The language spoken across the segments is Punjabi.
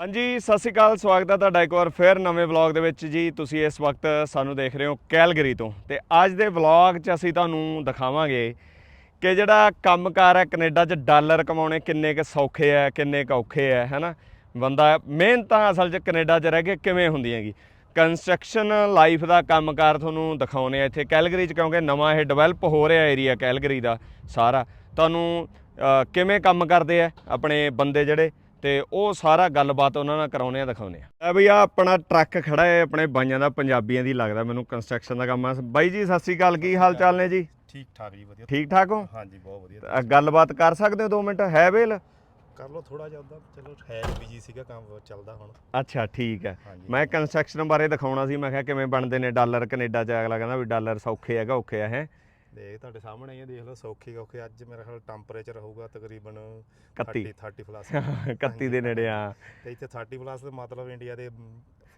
ਹਾਂਜੀ, ਸਤਿ ਸ਼੍ਰੀ ਅਕਾਲ, ਸਵਾਗਤ ਹੈ ਤੁਹਾਡਾ ਇੱਕ ਵਾਰ ਫਿਰ ਨਵੇਂ ਵਲੌਗ ਦੇ ਵਿੱਚ ਜੀ। ਤੁਸੀਂ ਇਸ ਵਕਤ ਸਾਨੂੰ ਦੇਖ ਰਹੇ ਹੋ ਕੈਲਗਰੀ ਤੋਂ। ਤੇ ਅੱਜ ਦੇ ਵਲੌਗ 'ਚ ਅਸੀਂ ਤੁਹਾਨੂੰ ਦਿਖਾਵਾਂਗੇ ਕਿ ਜਿਹੜਾ ਕੰਮਕਾਰ ਹੈ ਕੈਨੇਡਾ 'ਚ ਡਾਲਰ ਕਮਾਉਣੇ ਕਿੰਨੇ ਕੁ ਸੌਖੇ ਆ, ਕਿੰਨੇ ਕੁ ਔਖੇ ਆ, ਹੈਨਾ? ਬੰਦਾ ਮਿਹਨਤਾਂ ਅਸਲ 'ਚ ਕੈਨੇਡਾ 'ਚ ਰਹਿ ਕੇ ਕਿਵੇਂ ਹੁੰਦੀਆਂ ਗੀ ਕੰਸਟਰਕਸ਼ਨ ਲਾਈਫ ਦਾ ਕੰਮਕਾਰ ਤੁਹਾਨੂੰ ਦਿਖਾਉਣੇ ਆ ਇੱਥੇ ਕੈਲਗਰੀ 'ਚ, ਕਿਉਂਕਿ ਨਵਾਂ ਇਹ ਡਿਵੈਲਪ ਹੋ ਰਿਹਾ ਏਰੀਆ ਕੈਲਗਰੀ ਦਾ ਸਾਰਾ। ਤੁਹਾਨੂੰ ਕਿਵੇਂ ਕੰਮ ਕਰਦੇ ਆ ਆਪਣੇ ਬੰਦੇ ਜਿਹੜੇ? ਤੇ ਉਹ ਸਾਰਾ ਗੱਲਬਾਤ ਉਹਨਾਂ ਨਾਲ ਕਰਾਉਣੇ ਆ ਦਿਖਾਉਣੇ ਆ। ਇਹ ਬਈ ਆ ਆਪਣਾ ਟਰੱਕ ਖੜਾ ਹੈ ਆਪਣੇ ਬਾਈਆਂ ਦਾ ਪੰਜਾਬੀਆਂ ਦੀ ਲੱਗਦਾ ਮੈਨੂੰ ਕੰਸਟਰਕਸ਼ਨ ਦਾ ਕੰਮ ਆ। ਬਾਈ ਜੀ ਸਤਿ ਸ੍ਰੀ ਅਕਾਲ ਕੀ ਹਾਲ ਚਾਲ ਨੇ ਜੀ? ਠੀਕ ਠਾਕ ਜੀ ਵਧੀਆ। ਠੀਕ ਠਾਕ ਹੋ? ਹਾਂਜੀ ਬਹੁਤ ਵਧੀਆ। ਗੱਲਬਾਤ ਕਰ ਸਕਦੇ ਹੋ 2 ਮਿੰਟ? ਹੈ ਵੇਲ ਕਰ ਲਓ ਥੋੜਾ ਜਿਹਾ ਉਦਾਂ। ਚਲੋ ਹੈ ਬਿਜ਼ੀ ਸੀਗਾ ਕੰਮ ਚੱਲਦਾ ਹੁਣ। ਅੱਛਾ ਠੀਕ ਹੈ। ਮੈਂ ਕੰਸਟਰਕਸ਼ਨ ਬਾਰੇ ਦਿਖਾਉਣਾ ਸੀ ਮੈਂ ਕਿਹਾ ਕਿਵੇਂ ਬਣਦੇ ਨੇ ਡਾਲਰ ਕੈਨੇਡਾ ਚ ਅਗਲਾ ਕਹਿੰਦਾ ਵੀ ਡਾਲਰ ਸੌਖੇ ਹੈਗਾ ਔਖੇ ਆ ਹੈ। ਦੇਖ ਤੁਹਾਡੇ ਸਾਹਮਣੇ ਹੀ ਆ, ਦੇਖ ਲਓ ਸੌਖੀ ਔਖੇ ਅੱਜ ਮੇਰਾ ਖਿਆਲ ਟੈਂਪਰੇਚਰ ਹੋਊਗਾ ਤਕਰੀਬਨ 31 30 30 ਪਲੱਸ 31 ਦੇ ਨੇੜੇ ਆ ਤੇ ਇੱਥੇ 30 ਪਲੱਸ ਦਾ ਮਤਲਬ ਇੰਡੀਆ ਦੇ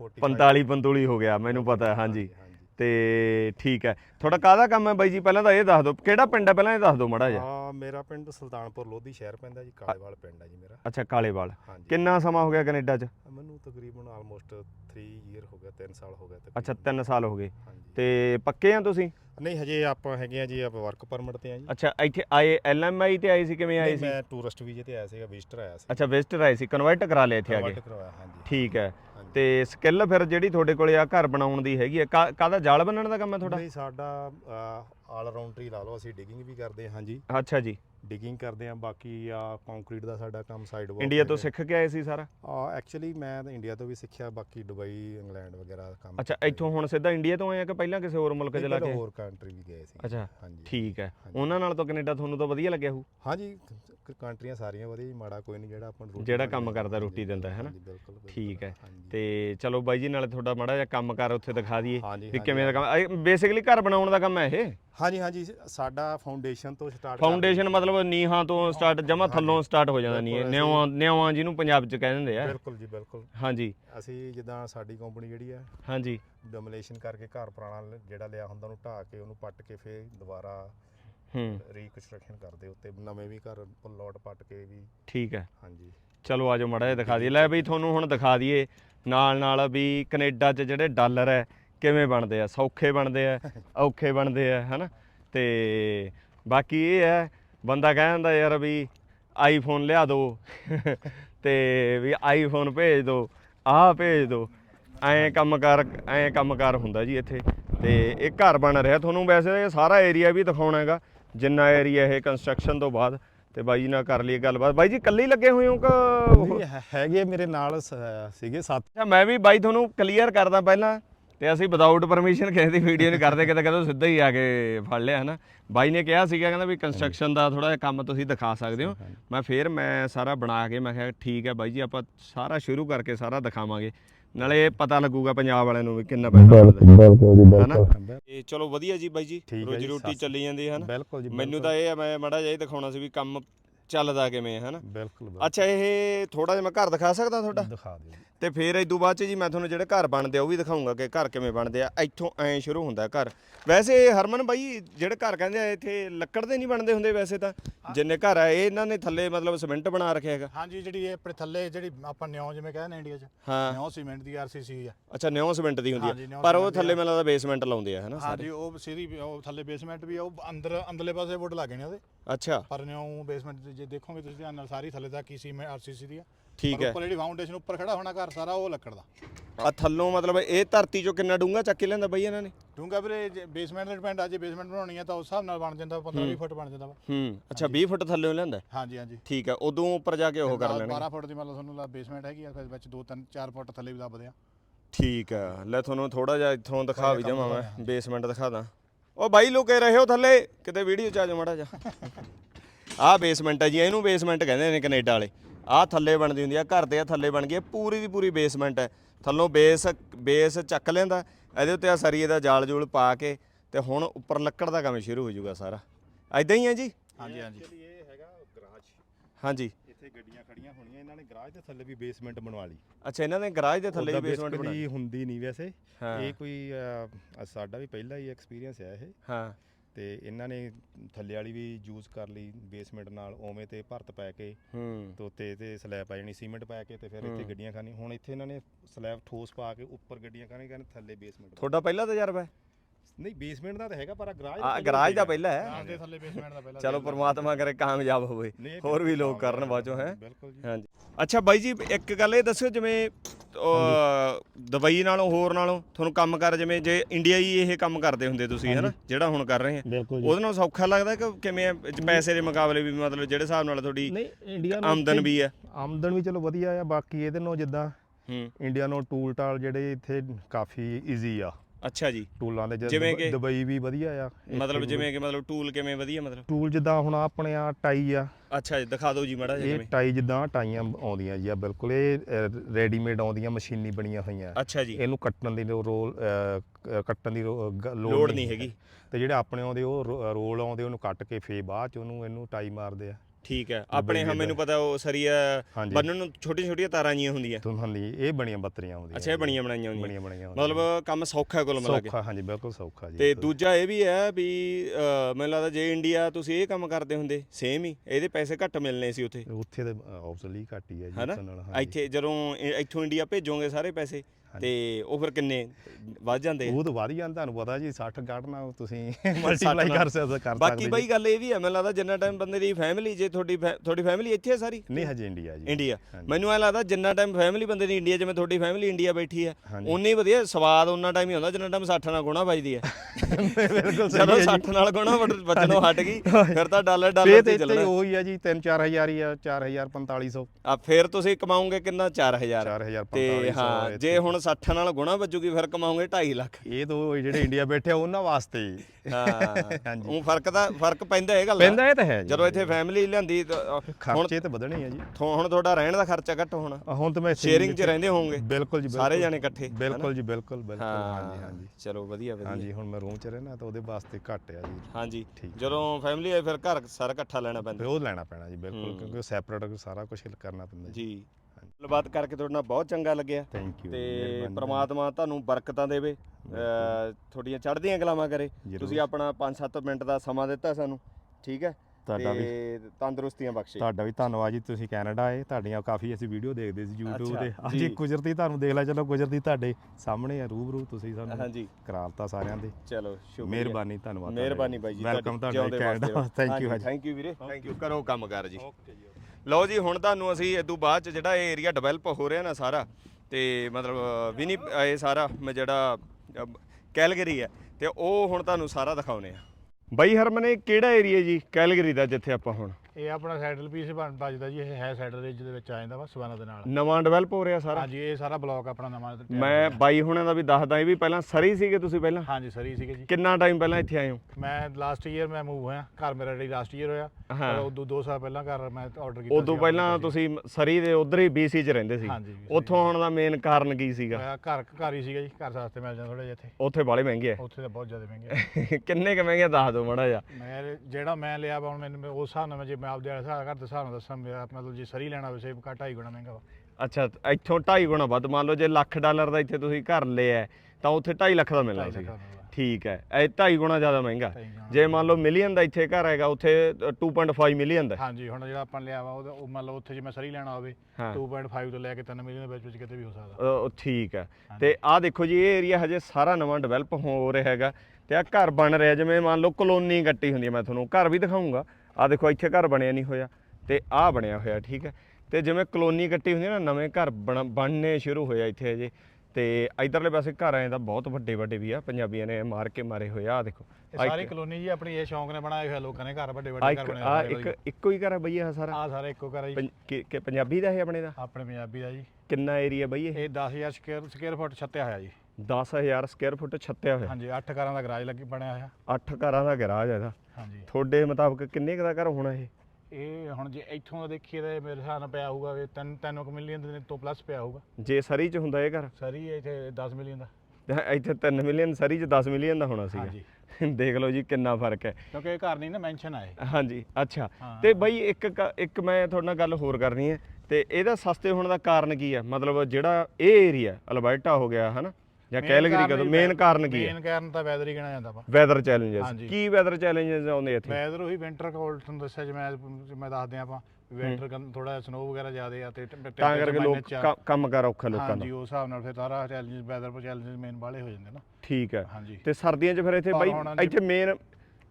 40 45 ਪੰਤੂਲੀ ਹੋ ਗਿਆ ਮੈਨੂੰ ਪਤਾ ਹਾਂਜੀ। ਤੇ ਠੀਕ ਹੈ। ਤੁਹਾਡਾ ਕਾਹਦਾ ਕੰਮ ਹੈ ਬਾਈ ਜੀ? ਪਹਿਲਾਂ ਤਾਂ ਇਹ ਦੱਸ ਦਿਓ ਕਿਹੜਾ ਪਿੰਡ ਹੈ? ਪਹਿਲਾਂ ਇਹ ਦੱਸ ਦਿਓ ਮੜਾ ਜਿਹਾ। ਹਾਂ ਮੇਰਾ ਪਿੰਡ ਸੁਲਤਾਨਪੁਰ ਲੋਧੀ ਸ਼ਹਿਰ ਪੈਂਦਾ ਜੀ ਕਾਲੇਵਾਲ ਪਿੰਡ ਹੈ ਜੀ ਮੇਰਾ। ਅੱਛਾ ਕਾਲੇਵਾਲ। ਹਾਂਜੀ। ਕਿੰਨਾ ਸਮਾਂ ਹੋ ਗਿਆ ਕੈਨੇਡਾ 'ਚ? ਮੈਨੂੰ ਤਕਰੀਬਨ ਆਲਮੋਸਟ 3 ਇਅਰ ਹੋ ਗਿਆ 3 ਸਾਲ ਹੋ ਗਿਆ ਅੱਛਾ ਤਕਰੀਬਨ 3 ਸਾਲ ਹੋ ਗਏ। ਹਾਂਜੀ। ਤੇ ਪੱਕੇ ਆ ਤੁਸੀਂ? ਨਹੀਂ ਹਜੇ ਆਪਾਂ ਹੈਗੇ ਆ ਜੀ ਆਪਾਂ ਵਰਕ ਪਰਮਿਟ ਤੇ ਆ ਜੀ। ਅੱਛਾ ਇੱਥੇ ਆਏ ਐਲਐਮਆਈ ਤੇ ਆਏ ਸੀ ਕਿਵੇਂ ਆਏ ਨਹੀਂ, ਸੀ? ਮੈਂ ਟੂਰਿਸਟ ਵੀਜ਼ੇ ਤੇ ਆਇਆ ਸੀਗਾ ਵਿਜ਼ਟਰ ਆਇਆ ਸੀ। ਅੱਛਾ ਵਿਜ਼ਟਰ ਆਏ ਸੀ ਕਨਵਰਟ ਕਰਾ ਲਿਆ ਇੱਥੇ ਆ ਕੇ। Convert ਕਰਵਾਇਆ ਹਾਂਜੀ। ਠੀਕ ਹੈ। ਤੇ ਸਕਿੱਲ ਫਿਰ ਜਿਹੜੀ ਤੁਹਾਡੇ ਕੋਲੇ ਆ ਘਰ ਬਣਾਉਣ ਦੀ ਹੈਗੀ ਆ। ਕਾ- ਕਾਹਦਾ ਜਾਲ ਬੰਨਣ ਦਾ ਕੰਮ ਹੈ ਤੁਹਾਡਾ? ਨਹੀਂ ਸਾਡਾ ਆਲ ਹੀ ਲਾ ਲਓ ਅਸੀਂ ਡਿਗਿੰਗ ਵੀ ਕਰਦੇ ਹਾਂ ਹਾਂਜੀ ਅੱਛਾ ਜੀ। ਡਿਗਿੰਗ ਕਰਦੇ ਹਾਂ ਬਾਕੀ ਆ ਕੰਕਰੀਟ ਦਾ ਸਾਡਾ ਕੰਮ ਸਾਈਡ ਵਾਕ ਇੰਡੀਆ ਤੋਂ ਸਿੱਖ ਕੇ ਆਏ ਸੀ ਸਾਰਾ? ਆ ਐਕਚੁਅਲੀ ਮੈਂ ਤਾਂ ਇੰਡੀਆ ਤੋਂ ਵੀ ਸਿੱਖਿਆ ਬਾਕੀ ਦੁਬਈ ਇੰਗਲੈਂਡ ਵਗੈਰਾ ਕੰਮ ਅੱਛਾ ਇੱਥੋਂ ਹੁਣ ਸਿੱਧਾ ਇੰਡੀਆ ਤੋਂ ਆਏ ਆ ਕਿ ਪਹਿਲਾਂ ਕਿਸੇ ਹੋਰ ਮੁਲਕ 'ਚ ਲਾ ਕੇ? ਹੋਰ ਕੰਟਰੀ ਵੀ ਗਏ ਸੀ। ਅੱਛਾ ਹਾਂਜੀ। ਠੀਕ ਹੈ। ਉਹਨਾਂ ਨਾਲ ਤਾਂ ਕੈਨੇਡਾ ਤੁਹਾਨੂੰ ਤਾਂ ਵਧੀਆ ਲੱਗਿਆ ਹੋਊ। ਹਾਂਜੀ ਕੰਟਰੀਆਂ ਸਾਰੀਆਂ ਵਧੀਆ ਜੀ ਮਾੜਾ ਕੋਈ ਨਹੀਂ ਜਿਹੜਾ ਆਪਾਂ ਨੂੰ ਜਿਹੜਾ ਕੰਮ ਕਰਦਾ, ਰੋਟੀ ਦਿੰਦਾ, ਹੈ ਨਾ? ਠੀਕ ਹੈ। ਤੇ ਚਲੋ ਬਾਈ ਜੀ ਨਾਲੇ ਤੁਹਾਡਾ ਮਾੜਾ ਜਿਹਾ ਕੰਮ ਕਰ ਉੱਥੇ ਦਿਖਾ ਦਈਏ ਵੀ ਕਿਵੇਂ ਦਾ ਕੰਮ ਬੇਸਿਕਲੀ ਘਰ ਬਣਾਉਣ ਦਾ ਕੰਮ ਹੈ ਇਹ? ਹਾਂਜੀ ਹਾਂਜੀ ਸਾਡਾ ਫਾਊਂਡੇਸ਼ਨ ਤੋਂ ਸਟਾਰਟ ਫਾਊਂਡੇਸ਼ਨ ਮਤਲਬ ਨੀਹਾਂ ਤੋਂ ਸਟਾਰਟ ਜਮਾ ਥੱਲੋਂ ਸਟਾਰਟ ਹੋ ਜਾਂਦਾ ਨਹੀਂ। ਨਿਉਆਂ ਨਿਉਆਂ ਜਿਹਨੂੰ ਪੰਜਾਬ 'ਚ ਕਹਿ ਦਿੰਦੇ ਆ। ਬਿਲਕੁਲ ਜੀ ਬਿਲਕੁਲ। ਹਾਂਜੀ। ਅਸੀਂ ਜਿੱਦਾਂ ਸਾਡੀ ਕੰਪਨੀ ਜਿਹੜੀ ਆ ਹਾਂਜੀ। ਡਮੋਲੇਸ਼ਨ ਕਰਕੇ ਘਰ ਪੁਰਾਣਾ ਜਿਹੜਾ ਲਿਆ ਹੁੰਦਾ ਉਹਨੂੰ ਢਾਹ ਕੇ ਉਹਨੂੰ ਪੱਟ ਕੇ ਫੇਰ ਦੁਬਾਰਾ ਹੂੰ। ਰੀਕਨਸਟਰਕਸ਼ਨ ਕਰਦੇ ਉੱਤੇ ਨਵੇਂ ਵੀ ਘਰ ਪਲੋਟ ਪੱਟ ਕੇ ਵੀ। ਠੀਕ ਹੈ। ਹਾਂਜੀ। ਚਲੋ ਆਜੋ ਮਾੜਾ ਜਿਹਾ ਦਿਖਾ ਦਈਏ। ਲੈ ਬਈ ਤੁਹਾਨੂੰ ਹੁਣ ਦਿਖਾ ਦਈਏ ਨਾਲ ਨਾਲ ਵੀ ਕੈਨੇਡਾ 'ਚ ਜਿਹੜੇ ਡਾਲਰ ਹੈ ਕਿਵੇਂ ਬਣਦੇ ਆ? ਸੌਖੇ ਬਣਦੇ ਆ ਔਖੇ ਬਣਦੇ ਆ ਹਨਾ? ਤੇ ਬਾਕੀ ਇਹ ਹੈ ਬੰਦਾ ਕਹਿੰਦਾ ਯਾਰ ਵੀ ਆਈਫੋਨ ਲਿਆ ਦਿਓ ਤੇ ਵੀ ਆਈਫੋਨ ਭੇਜ ਦਿਓ ਆਹ ਭੇਜ ਦਿਓ ਐਂ ਕੰਮਕਾਰ ਐਂ ਕੰਮਕਾਰ ਹੁੰਦਾ ਜੀ ਇੱਥੇ। ਤੇ ਇਹ ਘਰ ਬਣ ਰਿਹਾ। ਤੁਹਾਨੂੰ ਵੈਸੇ ਇਹ ਸਾਰਾ ਏਰੀਆ ਵੀ ਦਿਖਾਉਣਾ ਹੈਗਾ। ਜਿੰਨਾ ਏਰੀਆ ਇਹ ਕੰਸਟਰਕਸ਼ਨ ਤੋਂ ਬਾਅਦ। ਤੇ ਬਾਈ ਜੀ ਨਾਲ ਕਰ ਲਈਏ ਗੱਲਬਾਤ। ਬਾਈ ਜੀ ਇਕੱਲੇ ਹੀ ਲੱਗੇ ਹੋਏ ਹੋ ਕਿ ਨਹੀਂ, ਹੈ- ਹੈਗੇ ਮੇਰੇ ਨਾਲ ਸ- ਸੀਗੇ ਸੱਤ। ਅੱਛਾ ਮੈਂ ਵੀ ਬਾਈ ਤੁਹਾਨੂੰ ਕਲੀਅਰ ਕਰਦਾ ਪਹਿਲਾਂ। ਤੇ ਅਸੀਂ ਵਿਦਆਊਟ ਪਰਮਿਸ਼ਨ ਕਿਸੇ ਦੀ ਵੀਡੀਓ ਨਹੀਂ ਕਰਦੇ ਕਿਤੇ ਕਹਿੰਦਾ ਸਿੱਧਾ ਹੀ ਆ ਕੇ ਫੜ ਲਿਆ ਹਨਾ? ਬਾਈ ਨੇ ਕਿਹਾ ਸੀਗਾ ਕਹਿੰਦਾ ਵੀ ਕੰਸਟਰਕਸ਼ਨ ਦਾ ਥੋੜਾ ਜਿਹਾ ਕੰਮ ਤੁਸੀਂ ਦਿਖਾ ਸਕਦੇ ਹੋ। ਮੈਂ ਫੇਰ ਮੈਂ ਸਾਰਾ ਬਣਾ ਕੇ ਮੈਂ ਕਿਹਾ ਠੀਕ ਹੈ ਬਾਈ ਜੀ ਆਪਾਂ ਸਾਰਾ ਸ਼ੁਰੂ ਕਰਕੇ ਸਾਰਾ ਦਿਖਾਵਾਂਗੇ। ਨਾਲੇ ਪਤਾ ਲੱਗੂਗਾ ਪੰਜਾਬ ਵਾਲਿਆਂ ਨੂੰ ਵੀ ਕਿੰਨਾ ਪੈਸਾ ਲੱਗਦਾ। ਬਿਲਕੁਲ ਜੀ ਹਨਾ? ਇਹ ਚਲੋ ਵਧੀਆ ਜੀ ਬਾਈ ਜੀ ਰੋਜੀ ਰੋਟੀ ਚੱਲੀ ਜਾਂਦੀ ਹੈ ਹਨਾ? ਬਿਲਕੁਲ ਜੀ ਮੈਨੂੰ ਤਾਂ ਇਹ ਹੈ ਮੈਂ ਮੜਾ ਜਿਹਾ ਇਹ ਦਿਖਾਉਣਾ ਸੀ ਵੀ ਕੰਮ ਚੱਲਦਾ ਕਿਵੇਂ ਹੈ ਹਨਾ? ਬਿਲਕੁਲ ਬਿਲਕੁਲ। ਅੱਛਾ ਇਹ ਥੋੜਾ ਜਿਹਾ ਮੈਂ ਘਰ ਦਿਖਾ ਸਕਦਾ ਤੁਹਾਡਾ? ਦਿਖਾ ਦਿਓ ਜੀ। ਤੇ ਫਿਰ ਇਦੋਂ ਬਾਅਦ ਚ ਜੀ ਮੈਂ ਤੁਹਾਨੂੰ ਜਿਹੜੇ ਘਰ ਬਣਦੇ ਆ ਉਹ ਵੀ ਦਿਖਾਉਂਗਾ ਕਿ ਘਰ ਕਿਵੇਂ ਬਣਦੇ ਆ। ਇੱਥੋਂ ਐ ਸ਼ੁਰੂ ਹੁੰਦਾ ਘਰ। ਵੈਸੇ ਹਰਮਨ ਬਾਈ ਜਿਹੜੇ ਘਰ ਕਹਿੰਦੇ ਆ ਇੱਥੇ ਲੱਕੜ ਦੇ ਨਹੀਂ ਬਣਦੇ ਹੁੰਦੇ ਵੈਸੇ ਤਾਂ? ਜਿੰਨੇ ਘਰ ਆ ਇਹ ਇਹਨਾਂ ਨੇ ਥੱਲੇ ਮਤਲਬ ਸਿਮੈਂਟ ਬਣਾ ਰੱਖਿਆ ਹੈਗਾ। ਹਾਂਜੀ ਜਿਹੜੀ ਇਹ ਆਪਣੇ ਥੱਲੇ ਜਿਹੜੀ ਆਪਾਂ ਨਿਉ ਜਿਵੇਂ ਕਹਿੰਦੇ ਨੇ ਇੰਡੀਆ 'ਚ ਹਾਂ। ਨਿਉ ਸੀਮੈਂਟ ਦੀ ਆਰਸੀਸੀ ਆ। ਅੱਛਾ ਨਿਓ ਸਿਮੈਂਟ ਦੀ ਹੁੰਦੀ ਆ। ਪਰ ਉਹ ਥੱਲੇ। ਮੈਨੂੰ ਲੱਗਦਾ ਬੇਸਮੈਂਟ ਲਾਉਂਦੇ ਆ ਹਨਾ ਹਾਂਜੀ ਉਹ ਸੀਰੀ ਉਹ ਥੱਲੇ ਬੇਸਮੈਂਟ ਵੀ ਆ ਉਹ ਅੰਦਰ ਅੰਦਰਲੇ ਪਾਸੇ ਵੁੱਡ ਲੱਗੇ ਨੇ ਉਹਦੇ। ਅੱਛਾ। ਪਰ ਨਿਉ ਬੇਸਮੈਂਟ ਜੇ ਦੇਖੋਗੇ ਤੁਸੀਂ ਧਿਆਨ ਨਾਲ ਸਾਰੀ ਥੱਲੇ ਤੱਕ ਹੀ ਸੀਮੈਂਟ ਆਰਸੀਸੀ ਦੀ ਆ। ਠੀਕ ਹੈ। ਉੱਪਰ ਜਿਹੜੀ ਫਾਊਂਡੇਸ਼ਨ ਉੱਪਰ ਖੜਾ ਹੋਣਾ ਘਰ ਸਾਰਾ ਉਹ ਲੱਕੜ ਦਾ। ਆ ਥੱਲੋਂ ਮਤਲਬ ਇਹ ਧਰਤੀ ਚੋਂ ਕਿੰਨਾ ਡੂੰਗਾ ਚੱਕ ਕੇ ਲਿਆਂਦਾ ਬਾਈ ਇਹਨਾਂ ਨੇ? ਡੂੰਗਾ ਵੀਰੇ ਬੇਸਮੈਂਟ ਦੇ ਡਿਪੈਂਡ ਆ ਜੇ ਬੇਸਮੈਂਟ ਬਣਾਉਣੀ ਆ ਤਾਂ ਉਸ ਹਿਸਾਬ ਨਾਲ ਬਣ ਜਾਂਦਾ 15 20 ਫੁੱਟ ਬਣ ਜਾਂਦਾ ਵਾ। ਹੂੰ ਅੱਛਾ 20 ਫੁੱਟ ਥੱਲੇ ਲਿਆਂਦਾ? ਹਾਂਜੀ ਹਾਂਜੀ। ਠੀਕ ਹੈ ਉਦੋਂ ਉੱਪਰ ਜਾ ਕੇ ਉਹ ਕਰ ਲੈਣਗੇ 12 ਫੁੱਟ ਦੀ ਮਤਲਬ ਤੁਹਾਨੂੰ ਲਾ ਬੇਸਮੈਂਟ ਹੈਗੀ ਆ ਫਿਰ ਵਿੱਚ 2 3 4 ਫੁੱਟ ਥੱਲੇ ਵੀ ਦੱਬਦੇ ਆ। ਠੀਕ ਆ ਲੈ ਤੁਹਾਨੂੰ ਥੋੜਾ ਜਿਹਾ ਇੱਥੋਂ ਦਿਖਾ ਵੀ ਜਾਵਾਂ ਮੈਂ ਬੇਸਮੈਂਟ ਦਿਖਾ ਦਾਂ। ਉਹ ਬਾਈ ਲੁਕੇ ਰਹੇ ਹੋ ਥੱਲੇ ਕਿਤੇ ਵੀਡੀਓ ਚ ਆ ਜਾ ਮੜਾ ਜਾ ਆਹ ਬੇਸਮੈਂਟ ਹੈ ਜੀ ਇਹਨੂੰ ਬੇਸਮੈਂਟ ਕਹਿੰਦੇ ਨੇ ਕੈਨੇਡਾ ਵਾਲੇ। ਆਹ ਥੱਲੇ ਬਣਦੀ ਹੁੰਦੀ ਆ ਘਰ ਦੇ ਆ ਥੱਲੇ ਬਣ ਗਈ ਆ, ਪੂਰੀ ਦੀ ਪੂਰੀ ਬੇਸਮੈਂਟ ਹੈ। ਥੱਲੋਂ ਬੇਸ ਬੇਸ ਚੱਕ ਲੈਂਦਾ ਇਹਦੇ ਉੱਤੇ ਆ ਸਰੀਏ ਦਾ ਜਾਲ ਜੂਲ ਪਾ ਕੇ ਤੇ ਹੁਣ ਉੱਪਰ ਲੱਕੜ ਦਾ ਕੰਮ ਸ਼ੁਰੂ ਹੋ ਜਾਊਗਾ ਸਾਰਾ। ਐਦਾਂ ਹੀ ਹੈ ਜੀ? ਹਾਂਜੀ ਹਾਂਜੀ। ਇਹ ਹੈਗਾ ਗਰਾਜ ਹਾਂਜੀ। ਇੱਥੇ ਗੱਡੀਆਂ ਖੜੀਆਂ ਹੋਣੀਆਂ ਇਹਨਾਂ ਨੇ ਗਰਾਜ ਦੇ ਥੱਲੇ ਵੀ ਬੇਸਮੈਂਟ ਬਣਵਾ ਲਈ। ਅੱਛਾ ਇਹਨਾਂ ਨੇ ਗਰਾਜ ਦੇ ਥੱਲੇ ਹੀ ਬੇਸਮੈਂਟ ਬੇਸਮੈਂਟ ਹੁੰਦੀ ਨਹੀਂ ਵੈਸੇ। ਹਾਂ। ਇਹ ਕੋਈ ਅਹ, ਸਾਡਾ ਵੀ ਪਹਿਲਾ ਹੀ ਐਕਸਪੀਰੀਅੰਸ ਹੈ ਇਹ। ਹਾਂ। ਤੇ ਇਹਨਾਂ ਨੇ ਥੱਲੇ ਵਾਲੀ ਵੀ ਯੂਜ਼ ਕਰ ਲਈ ਬੇਸਮੈਂਟ ਨਾਲ ਉਵੇਂ ਤੇ ਭਰਤ ਪੈ ਕੇ ਹੂੰ। ਤੇ ਉੱਤੇ ਤੇ ਸਲੈਬ ਪੈ ਜਾਣੀ ਸੀਮੈਂਟ ਪਾ ਕੇ ਤੇ ਫਿਰ ਇੱਥੇ। ਗੱਡੀਆਂ ਖਾਣੀ ਹੁਣ ਇੱਥੇ ਇਹਨਾਂ ਨੇ ਸਲੈਬ ਠੋਸ ਪਾ ਕੇ ਉੱਪਰ ਗੱਡੀਆਂ ਖਾਣੀ ਕਹਿੰਦੇ ਥੱਲੇ ਬੇਸਮੈਂਟ ਤੁਹਾਡਾ ਪਹਿਲਾ ਤਜਰਬਾ ਹੈ? ਨਹੀਂ ਬੇਸਮੈਂਟ ਦਾ ਤਾਂ ਹੈਗਾ ਪਰ ਗਰਾਜ ਆ ਗਰਾਜ ਦਾ ਪਹਿਲਾ ਹੈ। ਗਰਾਜ ਦੇ ਥੱਲੇ ਬੇਸਮੈਂਟ ਦਾ ਪਹਿਲਾਂ ਚਲੋ ਪ੍ਰਮਾਤਮਾ ਕਰੇ ਕਾਮਯਾਬ ਹੋਵੇ। ਨਹੀਂ, ਹੋਰ ਵੀ ਲੋਕ ਕਰਨ ਬਾਅਦੋਂ ਹੈ? ਬਿਲਕੁਲ ਜੀ। ਹਾਂਜੀ। ਅੱਛਾ ਬਾਈ ਜੀ ਇੱਕ ਗੱਲ ਇਹ ਦੱਸਿਓ ਜਿਵੇਂ ਅਹ, ਦੁਬਈ ਨਾਲੋਂ ਹੋਰ ਨਾਲੋਂ ਤੁਹਾਨੂੰ ਕੰਮ ਕਰ ਜਿਵੇਂ ਜੇ ਇੰਡੀਆ ਹੀ ਇਹ ਕੰਮ ਕਰਦੇ ਹੁੰਦੇ ਤੁਸੀਂ ਹੈਨਾ? ਜਿਹੜਾ ਹੁਣ ਕਰ ਰਹੇ ਆ। ਬਿਲਕੁਲ ਉਹਦੇ ਨਾਲ ਸੌਖਾ ਲੱਗਦਾ ਕਿ ਕਿਵੇਂ ਆ? ਪੈਸੇ ਦੇ ਮੁਕਾਬਲੇ ਵੀ ਮਤਲਬ ਜਿਹੜੇ ਹਿਸਾਬ ਨਾਲ ਤੁਹਾਡੀ ਨਹੀਂ ਇੰਡੀਆ ਆਮਦਨ ਵੀ ਹੈ ਆਮਦਨ ਵੀ ਚਲੋ ਵਧੀਆ ਆ ਬਾਕੀ ਇਹਦੇ ਨਾਲ ਜਿੱਦਾਂ ਹੂੰ। ਇੰਡੀਆ ਨਾਲ ਟੂਲ ਟਾਲ ਜਿਹੜੇ ਇੱਥੇ ਕਾਫੀ ਈਜ਼ੀ ਆ। ਅੱਛਾ ਜੀ। ਟੂਲਾਂ ਦੇ ਜਿਵੇਂ ਕਿ- ਦੁਬਈ ਵੀ ਵਧੀਆ ਆ ਮਤਲਬ ਜਿਵੇਂ ਕਿ ਮਤਲਬ ਟੂਲ ਕਿਵੇਂ ਵਧੀਆ ਮਤਲਬ? ਟੂਲ ਜਿੱਦਾਂ ਹੁਣ ਆਪਣੇ ਆ ਟਾਈ ਆ। ਅੱਛਾ ਜੀ ਦਿਖਾ ਦਿਓ ਜੀ ਮਾੜਾ ਜਿਹਾ ਇਹ ਟਾਈ ਜਿੱਦਾਂ ਟਾਈਆਂ ਆਉਂਦੀਆਂ ਜੀ ਆ ਬਿਲਕੁਲ। ਇਹ ਰੈਡੀਮੇਡ ਆਉਂਦੀਆਂ ਮਸ਼ੀਨੀ ਬਣੀਆਂ ਹੋਈਆਂ। ਅੱਛਾ ਜੀ। ਇਹਨੂੰ ਕੱਟਣ ਦੀ ਰੋ- ਰੋਲ ਅਹ, ਕ- ਕੱਟਣ ਦੀ ਰੋ- ਗ- ਲੋੜ ਨਹੀਂ ਹੈਗੀ। ਤੇ ਜਿਹੜੇ ਆਪਣੇ ਆਉਂਦੇ ਉਹ ਰੋ- ਰੋਲ ਆਉਂਦੇ ਉਹਨੂੰ ਕੱਟ ਕੇ ਫੇ ਬਾਅਦ ਚ ਉਹਨੂੰ ਇਹਨੂੰ ਟਾਈ ਮਾਰਦੇ ਆ। ਠੀਕ ਹੈ। ਆਪਣੇ ਹਾਂ ਮੈਨੂੰ ਪਤਾ ਉਹ ਸਰੀਆ ਹਾਂਜੀ। ਬੰਨਣ ਨੂੰ ਛੋਟੀਆਂ ਛੋਟੀਆਂ ਤਾਰਾਂ ਜੀਆਂ ਹੁੰਦੀਆਂ। ਤੁਹਾਨੂੰ ਦੀ ਇਹ ਬਣੀਆਂ ਬੱਤਰੀਆਂ ਆਉਂਦੀਆਂ ਅੱਛਾ ਇਹ ਬਣੀਆਂ ਬਣਾਈਆਂ ਹੁੰਦੀਆਂ। ਬਣੀਆਂ ਆਉਂਦੀਆਂ। ਮਤਲਬ ਕੰਮ ਸੌਖਾ ਕੁੱਲ ਮਿਲਾ ਕੇ। ਸੌਖਾ ਹਾਂਜੀ ਬਿਲਕੁਲ ਸੌਖਾ ਜੀ ਤੇ ਦੂਜਾ ਇਹ ਵੀ ਹੈ ਵੀ ਅਹ, ਮੈਨੂੰ ਲੱਗਦਾ ਜੇ ਇੰਡੀਆ ਤੁਸੀਂ ਇਹ ਕੰਮ ਕਰਦੇ ਹੁੰਦੇ ਸੇਮ ਹੀ ਇਹਦੇ ਪੈਸੇ ਘੱਟ ਮਿਲਨੇ ਸੀ ਉੱਥੇ। ਉੱਥੇ ਤੇ ਆਬਸਲੀ ਘੱਟ ਹੀ ਹੈ ਜੀ ਹੈਨਾ? ਨਾਲ ਹਾਂਜੀ। ਇੱਥੇ ਜਦੋਂ ਇ- ਇੱਥੋਂ ਇੰਡੀਆ ਭੇਜੋਗੇ ਸਾਰੇ ਪੈਸੇ ਤੇ ਉਹ ਫਿਰ ਕਿੰਨੇ ਵੱਧ ਜਾਂਦੇ ਆ? ਉਹ ਤਾਂ ਵਧ ਜਾਂਦਾ ਤੁਹਾਨੂੰ ਪਤਾ ਜੀ 60 ਕੱਢਣਾ ਤੁਸੀਂ ਮਲਟੀਪਲਾਈ ਕਰ ਸਕਦੇ ਕਰ ਬਾਕੀ ਸਕਦੇ ਬਈ ਜੀ। ਗੱਲ ਇਹ ਵੀ ਹੈ ਮੈਨੂੰ ਲੱਗਦਾ ਜਿੰਨਾ ਟਾਈਮ ਬੰਦੇ ਦੀ ਫੈਮਿਲੀ ਜੇ ਤੁਹਾਡੀ ਫੈ- ਤੁਹਾਡੀ ਫੈਮਿਲੀ ਇੱਥੇ ਹੈ ਸਾਰੀ? ਨਹੀਂ ਹਜੇ ਇੰਡੀਆ ਜੀ। ਇੰਡੀਆ। ਮੈਨੂੰ ਐ ਲੱਗਦਾ ਜਿੰਨਾ ਟਾਈਮ ਫੈਮਿਲੀ ਬੰਦੇ ਦੀ ਇੰਡੀਆ ਜਿਵੇਂ ਤੁਹਾਡੀ ਫੈਮਿਲੀ ਇੰਡੀਆ ਬੈਠੀ ਹੈ। ਉਨੀ ਵਧੀਆ ਸਵਾਦ ਉਹਨਾਂ ਟਾਈਮ ਹੀ ਹੁੰਦਾ ਜਿੰਨਾ ਟਾਈਮ 60 ਨਾਲ ਗੁਣਾ ਵੱਜਦੀ ਹੈ ਬਿਲਕੁਲ ਸਹੀ ਜਦੋਂ ਹੈ ਜੀ। 60 ਨਾਲ ਗੁਣਾ ਵੱਜਣੋਂ ਹਟ ਗਈ ਫਿਰ ਤਾਂ ਡਾਲਰ ਡਾਲਰ ਤੇ ਤੇ ਚੱਲਣਾ। ਉਹੀ ਆ ਜੀ 3-4000 ਹੀ ਆ 4000 4500 ਆ ਫਿਰ ਤੁਸੀਂ ਕਮਾਓਗੇ ਕਿੰਨਾ? 4000 4000 ਤੇ 4500 ਹਾਂ ਜੇ ਹੁਣ 60 ਨਾਲ ਗੁਣਾ ਵੱਜੂਗੀ ਫਿਰ ਕਮਾਓਗੇ 2.5 ਲੱਖ। ਇਹ ਤਾਂ ਉਹ ਜਿਹੜੇ ਇੰਡੀਆ ਬੈਠੇ ਆ ਉਹਨਾਂ ਵਾਸਤੇ ਹੀ। ਹਾਂ। ਹਾਂਜੀ। ਉਹ ਫ਼ਰਕ ਤਾਂ ਫ਼ਰਕ ਪੈਂਦਾ ਇਹ ਗੱਲ। ਦਾ। ਪੈਂਦਾ ਇਹ ਤਾਂ ਹੈ ਜੀ। ਜਦੋਂ ਇੱਥੇ ਫੈਮਿਲੀ ਲਿਆਂਦੀ ਤਾਂ, ਹੁਣ ਖਰਚੇ ਤਾਂ ਵਧਣੇ ਆ ਜੀ। ਥੋ- ਹੁਣ ਤੁਹਾਡਾ ਰਹਿਣ ਦਾ ਖਰਚਾ ਘੱਟ ਹੋਣਾ। ਹੁਣ ਤਾਂ ਮੈਂ ਇੱਥੇ ਸ਼ੇਅਰਿੰਗ 'ਚ ਰਹਿੰਦੇ ਹੋਵੋਗੇ। ਬਿਲਕੁਲ ਜੀ ਬਿਲਕੁਲ। ਸਾਰੇ ਜਾਣੇ ਇਕੱਠੇ ਬਿਲਕੁਲ ਜੀ ਬਿਲਕੁਲ ਬਿਲਕੁਲ। ਹਾਂਜੀ ਹਾਂਜੀ। ਚਲੋ ਵਧੀਆ ਵਧੀਆ। ਹਾਂਜੀ ਹੁਣ ਮੈਂ ਰੂਮ 'ਚ ਰਹਿਣਾ ਤਾਂ ਉਹਦੇ ਵਾਸਤੇ ਘੱਟ ਆ ਜੀ। ਹਾਂਜੀ। ਠੀਕ। ਜਦੋਂ ਫੈਮਿਲੀ ਆਏ ਫਿਰ ਘਰ ਸਾਰਾ ਇਕੱਠਾ ਲੈਣਾ ਫਿਰ ਪੈਂਦਾ ਉਹ ਲੈਣਾ ਪੈਣਾ ਜੀ ਬਿਲਕੁਲ। ਕਿਉਂਕਿ ਸੈਪਰੇਟ ਸਾਰਾ ਕੁਝ ਕਰਨਾ ਪੈਂਦਾ ਜੀ। ਜੀ। ਗੱਲਬਾਤ ਕਰਕੇ ਤੁਹਾਡੇ ਨਾਲ ਬਹੁਤ ਚੰਗਾ ਲੱਗਿਆ। ਥੈਂਕ ਯੂ ਤੇ ਪ੍ਰਮਾਤਮਾ ਤੁਹਾਨੂੰ ਬਰਕਤਾਂ ਦੇਵੇ। ਤੁਹਾਡੀਆਂ ਚੜ੍ਹਦੀਆਂ ਕਲਾਵਾਂ ਕਰੇ। ਤੁਸੀਂ ਆਪਣਾ 5-7 ਮਿੰਟ ਦਾ ਸਮਾਂ ਦਿੱਤਾ ਸਾਨੂੰ ਠੀਕ ਹੈ? ਤੁਹਾਡਾ ਵੀ ਤੰਦਰੁਸਤੀਆਂ ਬਖਸ਼ੇ। ਤੁਹਾਡਾ ਵੀ ਧੰਨਵਾਦ ਜੀ ਤੁਸੀਂ ਕੈਨੇਡਾ ਆਏ। ਤੁਹਾਡੀਆਂ ਕਾਫੀ ਅਸੀਂ ਵੀਡੀਓ ਦੇਖਦੇ ਸੀ YouTube ਤੇ। ਅੱਜ ਜੀ। ਇੱਕ ਕੁਦਰਤੀ ਤੁਹਾਨੂੰ ਦੇਖ ਲਿਆ ਚਲੋ ਕੁਦਰਤੀ ਤੁਹਾਡੇ ਸਾਹਮਣੇ ਆ ਰੂਬਰੂ ਤੁਸੀਂ ਸਾਨੂੰ ਹਾਂਜੀ। ਕਰਾਲਤਾ ਸਾਰਿਆਂ ਦੇ। ਚਲੋ ਸ਼ੁਕਰੀਆ। ਮਿਹਰਬਾਨੀ ਧੰਨਵਾਦ ਮਿਹਰਬਾਨੀ ਬਾਈ ਜੀ ਵੈਲਕਮ ਤੁਹਾਡਾ Canada. Thank you thank you ਵੀਰੇ। ਥੈਂਕ ਯੂ ਕਰੋ ਕੰਮ ਕਰ ਜੀ ਲਓ ਜੀ ਹੁਣ ਤੁਹਾਨੂੰ ਅਸੀਂ ਇਦੋਂ ਬਾਅਦ ਚ ਜਿਹੜਾ ਇਹ ਏਰੀਆ ਡਿਵੈਲਪ ਹੋ ਰਿਹਾ ਨਾ ਸਾਰਾ ਤੇ ਮਤਲਬ ਵਿਨੀ ਇਹ ਸਾਰਾ ਮੈਂ ਜਿਹੜਾ ਅਹ, ਕੈਲਗਰੀ ਹੈ ਤੇ ਉਹ ਹੁਣ ਤੁਹਾਨੂੰ ਸਾਰਾ ਦਿਖਾਉਨੇ ਆ ਬਾਈ ਹਰਮਨ ਇਹ ਕਿਹੜਾ ਏਰੀਆ ਜੀ ਕੈਲਗਰੀ ਦਾ ਜਿੱਥੇ ਆਪਾਂ ਹੁਣ? ਇਹ ਆਪਣਾ ਸੈਟਲ ਪੀਸ ਬਣ ਵੱਜਦਾ ਜੀ ਇਹ ਹੈ ਸੈਟਲ ਰੇਂਜ ਦੇ ਵਿੱਚ ਆ ਜਾਂਦਾ ਵਾ ਸਵਾਨਾ ਦੇ ਨਾਲ। ਨਵਾਂ ਡਿਵੈਲਪ ਹੋ ਰਿਹਾ ਸਾਰਾ? ਹਾਂਜੀ ਇਹ ਸਾਰਾ ਬਲੌਕ ਆਪਣਾ ਨਵਾਂ ਤਿਆਰ ਮੈਂ ਹੋਇਆ। ਬਾਈ ਹੁਣਾਂ ਦਾ ਵੀ ਦੱਸਦਾ ਇਹ ਵੀ ਪਹਿਲਾਂ ਸਰੀ ਸੀਗੇ ਤੁਸੀਂ ਪਹਿਲਾਂ? ਹਾਂਜੀ ਸਰੀ ਸੀਗੇ ਜੀ। ਕਿੰਨਾ ਟਾਈਮ ਪਹਿਲਾਂ ਇੱਥੇ ਆਏ ਹੋ? ਮੈਂ ਲਾਸਟ ਈਅਰ ਮੈਂ ਮੂਵ ਹੋਇਆ ਘਰ ਮੇਰਾ ਰੈਡੀ ਲਾਸਟ ਈਅਰ ਹੋਇਆ। ਹਾਂ। ਪਰ ਉਦੋਂ 2 ਸਾਲ ਪਹਿਲਾਂ ਘਰ ਮੈਂ ਆਰਡਰ ਕੀਤਾ ਉਦੋਂ ਪਹਿਲਾਂ ਤੁਸੀਂ ਸਰੀ ਦੇ ਉਧਰ ਹੀ BC ਚ ਰਹਿੰਦੇ ਸੀ। ਹਾਂਜੀ, BC ਉੱਥੋਂ ਆਉਣ ਦਾ ਮੇਨ ਕਾਰਨ ਕੀ। ਸੀਗਾ? ਮੈਂ ਘਰ ਘਰ ਹੀ ਸੀਗਾ ਜੀ ਘਰ ਸਸਤੇ ਮਿਲ ਜਾਂਦੇ ਥੋੜੇ ਜਿਹਾ ਇੱਥੇ। ਉੱਥੇ ਬਾਲੇ ਮਹਿੰਗੇ ਉੱਥੇ ਤਾਂ ਬਹੁਤ ਜ਼ਿਆਦਾ ਮਹਿੰਗੇ ਆ। ਕਿੰਨੇ ਕ ਮਹਿੰਗੇ ਦੱਸ ਦਿਓ ਮਾੜਾ ਜਿਹਾ। ਮੈਂ ਜਿਹੜਾ ਮੈਂ ਲਿਆ ਵਾ ਹੁਣ ਮੈਨੂੰ ਉਸ ਹਿਸਾਬ ਨਾਲ ਮੈਂ ਜੇ ਮੈਂ ਆਪਦੇ ਹਿਸਾਬ ਘਰ ਦੇ ਹਿਸਾਬ ਨਾਲ ਦੱਸਾਂ ਮੇਰਾ ਮਤਲਬ ਜੇ ਸਰੀ ਲੈਣਾ ਹੋਵੇ ਸੇਬ ਕਾ ਢਾਈ ਗੁਣਾ ਮਹਿੰਗਾ ਵਾ। ਅੱਛਾ ਇੱਥੋਂ 2.5 ਗੁਣਾ ਵੱਧ ਮੰਨ ਲਓ ਜੇ ਲੱਖ ਡਾਲਰ ਦਾ ਇੱਥੇ ਤੁਸੀਂ ਘਰ ਲਿਆ ਤਾਂ ਉੱਥੇ 2.5 ਲੱਖ ਦਾ ਮਿਲਣਾ ਸੀ। ਠੀਕ ਹੈ ਇਹ 2.5 ਗੁਣਾ ਜ਼ਿਆਦਾ ਮਹਿੰਗਾ। ਜੇ ਮੰਨ ਲਓ ਮਿਲੀਅਨ ਦਾ ਇੱਥੇ ਘਰ ਹੈਗਾ ਉੱਥੇ 2.5 ਮਿਲੀਅਨ ਦਾ। ਹਾਂਜੀ ਹੁਣ ਜਿਹੜਾ ਆਪਾਂ ਲਿਆ ਵਾ ਉਹ ਮੰਨ ਲਓ ਉੱਥੇ ਜੇ ਮੈਂ ਸਰੀ ਲੈਣਾ ਹੋਵੇ ਹਾਂ। 2.5 ਤੋਂ ਲੈ ਕੇ 3 ਮਿਲੀਅਨ ਦੇ ਵਿੱਚ ਵਿੱਚ ਕਿਤੇ ਵੀ ਹੋ ਸਕਦਾ। ਠੀਕ ਹੈ ਤੇ ਆਹ ਦੇਖੋ ਜੀ ਇਹ ਏਰੀਆ ਹਜੇ ਸਾਰਾ ਨਵਾਂ ਡਿਵੈਲਪ ਹੋ ਰਿਹਾ ਹੈਗਾ ਤੇ ਆ ਘਰ ਬਣ ਰਿਹਾ ਜਿਵੇਂ ਮੰਨ ਲਓ ਕਲੋਨੀ ਕੱਟੀ ਹੁੰਦੀ ਹੈ ਮੈਂ ਤੁਹਾਨੂੰ ਘਰ ਵੀ ਦਿਖਾਉਂਗਾ ਆ ਦੇਖੋ ਇੱਥੇ ਘਰ ਬਣਿਆ ਨਹੀਂ ਹੋਇਆ ਤੇ ਆਹ ਬਣਿਆ ਹੋਇਆ ਠੀਕ ਹੈ? ਤੇ ਜਿਵੇਂ ਕਲੋਨੀ ਕੱਟੀ ਹੁੰਦੀ ਨਾ ਨਵੇਂ ਘਰ ਬਣ- ਬਣਨੇ ਸ਼ੁਰੂ ਹੋਇਆ ਇੱਥੇ ਹਜੇ। ਤੇ ਇਧਰਲੇ ਪਾਸੇ ਘਰ ਆਏ ਤਾਂ ਬਹੁਤ ਵੱਡੇ ਵੱਡੇ ਵੀ ਆ ਪੰਜਾਬੀਆਂ ਨੇ ਮਾਰ ਕੇ ਮਾਰੇ ਹੋਏ ਆ ਦੇਖੋ। ਸਾਰੀ ਕਲੋਨੀ ਜੀ ਆਪਣੀ ਇਹ ਸ਼ੌਂਕ ਨੇ ਬਣਾਏ ਹੋਏ ਲੋਕਾਂ ਨੇ ਘਰ ਵੱਡੇ ਵੱਡੇ ਘਰ ਬਣੇ ਆ ਇੱਕ ਇੱਕੋ ਹੀ ਘਰ ਹੈ ਬਈ ਇਹ ਸਾਰਾ? ਆ ਸਾਰਾ ਇੱਕੋ ਘਰ ਆ ਜੀ। ਕਿ ਪੰਜਾਬੀ ਦਾ ਹੈ ਆਪਣੇ ਦਾ? ਆਪਣੇ ਪੰਜਾਬੀ ਦਾ ਜੀ। ਕਿੰਨਾ ਏਰੀਆ ਬਈ ਇਹ? ਇਹ 10000 ਸਕੁਅਰ ਸਕੁਅਰ ਫੁੱਟ ਛੱਤਿਆ ਹੋਇਆ ਜੀ। 10000 ਸਕੁਅਰ ਫੁੱਟ ਛੱਤਿਆ ਹੋਇਆ। ਹਾਂਜੀ 8 ਘਰਾਂ ਦਾ ਗਰਾਜ ਲੱਗੀ ਬਣਿਆ ਹੋਇਆ। 8 ਘਰਾਂ ਦਾ ਗੈਰਾਜ ਹੈ ਇਹਦਾ। ਹਾਂਜੀ। ਤੁਹਾਡੇ ਮੁਤਾਬਕ ਕਿੰਨੇ ਕੁ ਦਾ ਘਰ ਹੋਣਾ ਇਹ? ਇਹ ਹੁਣ ਜੇ ਇੱਥੋਂ ਦੇਖੀਏ ਤਾਂ ਇਹ ਮੇਰੇ ਹਿਸਾਬ ਨਾਲ ਪਿਆ ਹੋਊਗਾ ਵੀ 3 3 ਮਿਲੀਅਨ ਦੇ ਤੋਂ ਪਲੱਸ ਪਿਆ ਹੋਊਗਾ। ਜੇ ਸਰੀ ਚ ਹੁੰਦਾ ਇਹ ਘਰ? ਸਰੀ ਇੱਥੇ 10 ਮਿਲੀਅਨ ਦਾ। ਤੇ ਇੱਥੇ 3 ਮਿਲੀਅਨ ਸਰੀ ਚ 10 ਮਿਲੀਅਨ ਦਾ ਹੋਣਾ ਸੀਗਾ। ਹਾਂਜੀ। ਦੇਖ ਲਓ ਜੀ ਕਿੰਨਾ ਫ਼ਰਕ ਹੈ। ਕਿਉਂਕਿ ਇਹ ਘਰ ਨਹੀਂ ਨਾ ਮੈਂਸ਼ਨ ਆਏ ਹਾਂਜੀ ਅੱਛਾ। ਤੇ ਬਈ ਇੱਕ ਇੱਕ ਮੈਂ ਤੁਹਾਡੇ ਨਾਲ ਗੱਲ ਹੋਰ ਕਰਨੀ ਹੈ। ਤੇ ਇਹਦਾ ਸਸਤੇ ਹੋਣ ਦਾ ਕਾਰਨ ਕੀ ਹੈ? ਮਤਲਬ ਜਿਹੜਾ ਇਹ ਏਰੀਆ ਅਲਬਰਟਾ ਹੋ ਗਿਆ ਹਨਾ? ਜਾਂ ਕੈਲਗਰੀ ਕਦੋਂ ਮੇਨ ਕਾਰਨ ਕੀ ਹੈ? ਮੇਨ ਕਾਰਨ ਤਾਂ ਵੈਦਰ ਹੀ ਗਿਣਿਆ ਜਾਂਦਾ ਵਾ। ਵੈਦਰ ਚੈਲੰਜਸ ਹਾਂਜੀ। ਕੀ ਵੈਦਰ ਚੈਲੰਜਸ ਆਉਂਦੇ ਇੱਥੇ? ਵੈਦਰ ਉਹੀ ਵਿੰਟਰ ਕੋਲਡ ਤੁਹਾਨੂੰ ਦੱਸਿਆ ਜਿਵੇਂ ਮੈਂ ਦੱਸਦੇ ਆਪਾਂ ਵਿੰਟਰ ਥੋੜਾ ਸਨੋ ਵਗੈਰਾ ਜ਼ਿਆਦੇ ਆ ਤੇ ਤਾਂ ਕਰਕੇ ਲੋਕ। ਕੰਮ- ਕਰ ਔਖਾ ਲੋਕਾਂ ਹਾਂਜੀ ਦਾ ਉਸ ਹਿਸਾਬ ਨਾਲ ਫਿਰ ਸਾਰਾ ਚੈਲੰਜ ਵੈਦਰ ਪਰ ਚੈਲੰਜ ਮੇਨ ਵਾਲੇ ਹੋ ਜਾਂਦੇ ਨਾ। ਠੀਕ ਹੈ। ਹਾਂਜੀ। ਤੇ ਸਰਦੀਆਂ 'ਚ ਫਿਰ ਇੱਥੇ ਬਾਈ ਇੱਥੇ ਮੇਨ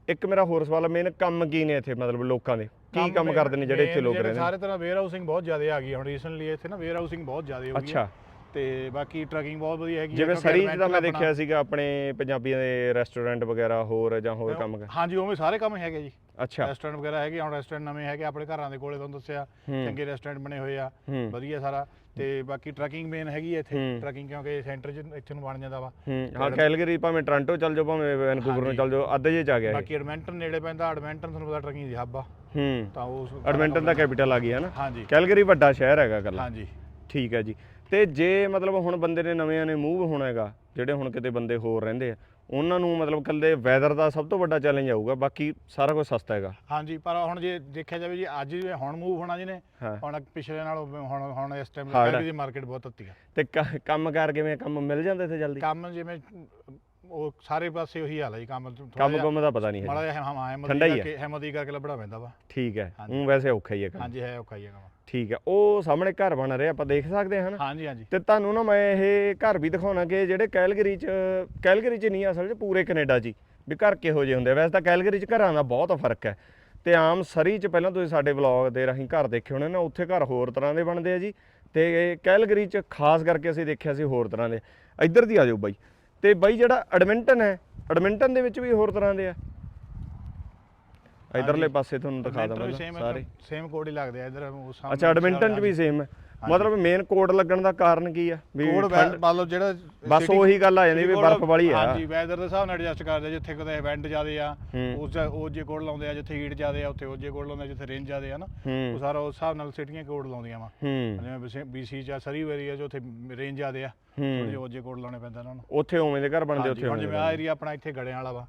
ਇੱਕ ਮੇਰਾ ਹੋਰ ਸਵਾਲ ਹੈ ਮੇਨ ਕੰਮ ਕੀ ਨੇ ਇੱਥੇ ਮਤਲਬ ਲੋਕਾਂ ਦੇ? ਕੀ ਕੰਮ ਕਰਦੇ ਨੇ ਜਿਹੜੇ ਇੱਥੇ ਲੋਕ ਰਹਿੰਦੇ ਨੇ? ਸਾਰੇ ਤਰ੍ਹਾਂ ਵੇਅਰ ਹਾਊਸਿੰਗ ਬਹੁਤ ਜ਼ਿਆਦਾ ਆ ਗਈ ਹੁਣ ਰੀਸੈਂਟਲੀ ਇੱਥੇ ਨਾ ਵੇਅਰ ਹਾਊਸਿੰਗ ਬਹੁਤ ਜ਼ਿਆਦਾ ਹੋ ਗਈ ਅੱਛਾ। ਆ। ਤੇ ਬਾਕੀ ਟਰਕਿੰਗ ਬਹੁਤ ਵਧੀਆ ਹੈਗੀ ਜਿਵੇਂ ਸਰੀ adventure ਮੈਂ ਦੇਖਿਆ ਸੀਗਾ ਆਪਣੇ ਪੰਜਾਬੀਆਂ ਦੇ ਰੈਸਟੋਰੈਂਟ ਵਗੈਰਾ ਹੋਰ ਜਾਂ ਹੋਰ ਕੰਮ ਹਾਂਜੀ ਉਵੇਂ ਸਾਰੇ ਕੰਮ ਹੈਗੇ ਜੀ। ਅੱਛਾ। ਰੈਸਟੋਰੈਂਟ ਵਗੈਰਾ ਹੈਗੇ ਹੁਣ ਰੈਸਟੋਰੈਂਟ ਨਵੇਂ ਹੈਗੇ ਆਪਣੇ ਘਰਾਂ ਦੇ ਕੋਲੇ ਤੁਹਾਨੂੰ ਦੱਸਿਆ। ਚੰਗੇ ਰੈਸਟੋਰੈਂਟ ਬਣੇ ਹੋਏ ਆ ਵਧੀਆ ਸਾਰਾ। ਤੇ ਬਾਕੀ ਟਰਕਿੰਗ ਮੇਨ ਹੈਗੀ ਇੱਥੇ। ਟਰਕਿੰਗ ਕਿਉਂਕਿ ਸੈਂਟਰ 'ਚ ਇੱਥੇ ਨੂੰ ਬਣ ਜਾਂਦਾ ਵਾ। ਹੂੰ ਕੈਲਗਰੀ ਭਾਵੇਂ ਟੋਰਾਂਟੋ ਚੱਲ ਜਾਓ ਭਾਵੇਂ ਵੈਨਕੂਵਰ ਨੂੰ। ਚੱਲ ਜਾਓ ਅੱਧੇ ਜੇ ਚ ਆ ਗਿਆ ਬਾਕੀ ਐਡਮਿੰਟਨ ਨੇੜੇ ਪੈਂਦਾ ਐਡਮਿੰਟਨ ਤੁਹਾਨੂੰ ਪਤਾ ਟਰਕਿੰਗ ਦੀ ਹੱਬ ਆ। ਹੂੰ। ਤਾਂ ਉਸ ਐਡਮਿੰਟਨ ਦਾ ਕੈਪੀਟਲ ਆ ਗਈ ਹੈ ਨਾ? ਹਾਂਜੀ। ਕੈਲਗਰੀ ਵੱਡਾ ਸ਼ਹਿਰ ਹੈਗਾ ਗੱਲਾਂ ਹਾਂਜੀ। ਠੀਕ ਹੈ ਜੀ। ਤੇ ਜੇ ਮਤਲਬ ਹੁਣ ਬੰਦੇ ਨੇ ਨਵਿਆਂ ਨੇ ਮੂਵ ਹੋਣਾ ਹੈਗਾ ਜਿਹੜੇ ਹੁਣ ਕਿਤੇ ਬੰਦੇ ਹੋਰ ਰਹਿੰਦੇ ਆ ਉਹਨਾਂ ਨੂੰ ਮਤਲਬ ਕੱਲੇ ਵੈਦਰ ਦਾ ਸਭ ਤੋਂ ਵੱਡਾ ਚੈਲੰਜ ਆਊਗਾ ਬਾਕੀ ਸਾਰਾ ਕੁਝ ਸਸਤਾ ਹੈਗਾ ਹਾਂਜੀ ਪਰ ਹੁਣ ਜੇ ਦੇਖਿਆ ਜਾਵੇ ਜੀ ਅੱਜ ਜਿਵੇਂ ਹੁਣ ਮੂਵ ਹੋਣਾ ਜਿਹਨੇ ਹਾਂ ਹੁਣ ਪਿਛਲੇ ਨਾਲ ਹੁਣ ਹੁਣ ਇਸ ਟਾਈਮ ਆ। ਦੀ ਮਾਰਕੀਟ ਬਹੁਤ ਤੱਤੀ ਆ ਤੇ ਕੰਮ ਕਾਰ ਕਿਵੇਂ ਕੰਮ ਮਿਲ ਜਾਂਦਾ ਇੱਥੇ ਜਲਦੀ ਕੰਮ ਜਿਵੇਂ ਉਹ ਸਾਰੇ ਪਾਸੇ ਉਹੀ ਹਾਲ ਹੈ ਜੀ ਕੰਮ ਕੰਮ ਕੁੰਮ ਦਾ ਪਤਾ ਨਹੀਂ ਹੈ ਮਾੜਾ ਜਿਹਾ ਹਮ ਠੰਡਾ ਹੀ ਹੈਮਦੀ ਹੈ। ਕਰਕੇ ਹੈਮਦੀ ਕਰਕੇ ਲੱਭਣਾ ਪੈਂਦਾ ਵਾ ਠੀਕ ਹੈ। ਉਹ ਵੈਸੇ ਔਖਾ ਹੀ ਹੈ ਕੰਮ ਹਾਂਜੀ ਹੈ ਔਖਾ ਹੀ ਹੈ ਕੰਮ ਠੀਕ ਹੈ ਉਹ ਸਾਹਮਣੇ ਘਰ ਬਣ ਰਿਹਾ ਆਪਾਂ ਦੇਖ ਸਕਦੇ ਹਾਂ ਹਾਂਜੀ ਹਾਂਜੀ। ਤੇ ਤੁਹਾਨੂੰ ਨਾ ਮੈਂ ਇਹ ਘਰ ਵੀ ਦਿਖਾਉਣਾ ਕਿ ਜਿਹੜੇ ਕੈਲਗਰੀ ਚ ਕੈਲਗਰੀ ਚ ਨਹੀਂ ਅਸਲ ਚ ਪੂਰੇ ਕੈਨੇਡਾ 'ਚ ਹੀ ਵੀ ਘਰ ਕਿਹੋ ਜਿਹੇ ਹੁੰਦੇ ਵੈਸੇ ਤਾਂ ਕੈਲਗਰੀ ਚ ਘਰਾਂ ਦਾ ਬਹੁਤ ਫ਼ਰਕ ਹੈ। ਤੇ ਆਮ ਸਰੀ ਚ ਪਹਿਲਾਂ ਤੁਸੀਂ ਸਾਡੇ ਵਲੌਗ ਦੇ ਰਾਹੀਂ ਘਰ ਦੇਖੇ ਹੋਣੇ ਨਾ ਉੱਥੇ ਘਰ ਹੋਰ ਤਰ੍ਹਾਂ ਦੇ ਬਣਦੇ ਆ ਜੀ। ਤੇ ਕੈਲਗਰੀ ਚ ਖਾਸ ਕਰਕੇ ਅਸੀਂ ਦੇਖਿਆ ਸੀ ਹੋਰ ਤਰ੍ਹਾਂ ਦੇ। ਇੱਧਰ ਦੀ ਆ ਜਾਓ ਬਾਈ। ਤੇ ਬਾਈ ਜਿਹੜਾ ਐਡਮਿੰਟਨ ਹੈ ਐਡਮਿੰਟਨ ਦੇ ਵਿੱਚ ਵੀ ਹੋਰ ਤਰ੍ਹਾਂ ਦੇ ਆ। ਇਧਰਲੇ। ਪਾਸੇ ਤੁਹਾਨੂੰ ਦਿਖਾ Adventure ਵੀ ਦਵਾਂ same ਸਾਰੇ। ਸੇਮ ਕੋਡ ਹੀ ਲੱਗਦੇ ਆ ਇਧਰ ਉਹ ਸਾਹਮਣੇ ਅੱਛਾ ਐਡਮਿੰਟਨ ਚ ਵੀ ਸੇਮ ਹੈ ਮਤਲਬ ਮੇਨ ਕੋਡ ਲੱਗਣ ਦਾ ਕਾਰਨ ਕੀ ਆ? ਵੀ ਕੋਡ ਲਓ ਜਿਹੜਾ ਬਸ ਉਹੀ ਗੱਲ ਆ ਜਾਂਦੀ ਵੀ ਬਰਫ਼ ਵਾਲੀ ਆ। ਹਾਂਜੀ ਵੈਦਰ ਦੇ ਹਿਸਾਬ ਨਾਲ ਐਡਜਸਟ ਕਰਦੇ ਜਿੱਥੇ ਕਿਤੇ ਇਵੈਂਟ ਜ਼ਿਆਦੇ ਆ। ਉਸ ਉਹ ਜੇ ਕੋਡ ਲਾਉਂਦੇ ਆ ਜਿੱਥੇ ਹੀਟ ਜ਼ਿਆਦੇ ਆ ਉੱਥੇ ਉਹ ਜੇ ਕੋਡ ਲਾਉਂਦੇ ਆ ਜਿੱਥੇ ਰੇਂਜ ਜ਼ਿਆਦੇ ਆ ਨਾ ਉਹ ਸਾਰਾ ਉਸ ਹਿਸਾਬ ਨਾਲ ਸਿਟੀਆਂ ਕੋਡ ਲਾਉਂਦੀਆਂ ਵਾ। ਜਿਵੇਂ ਬੀਸੀ ਚ ਆ, ਸਰੀ ਏਰੀਆ ਜੋ ਉੱਥੇ ਰੇਂਜ ਜ਼ਿਆਦੇ ਆ ਥੋੜੇ ਉਹ ਜੇ ਕੋਡ ਲਾਉਣੇ ਪੈਂਦੇ ਉਹਨਾਂ ਨੂੰ ਉੱਥੇ ਉਵੇਂ ਦੇ ਘਰ ਬਣਦੇ ਉੱਥੇ ਹੁਣ ਜਿਵੇਂ ਆ। ਏਰੀਆ ਆਪਣਾ ਇੱਥੇ ਗੜਿਆਂ ਵਾਲਾ ਵਾ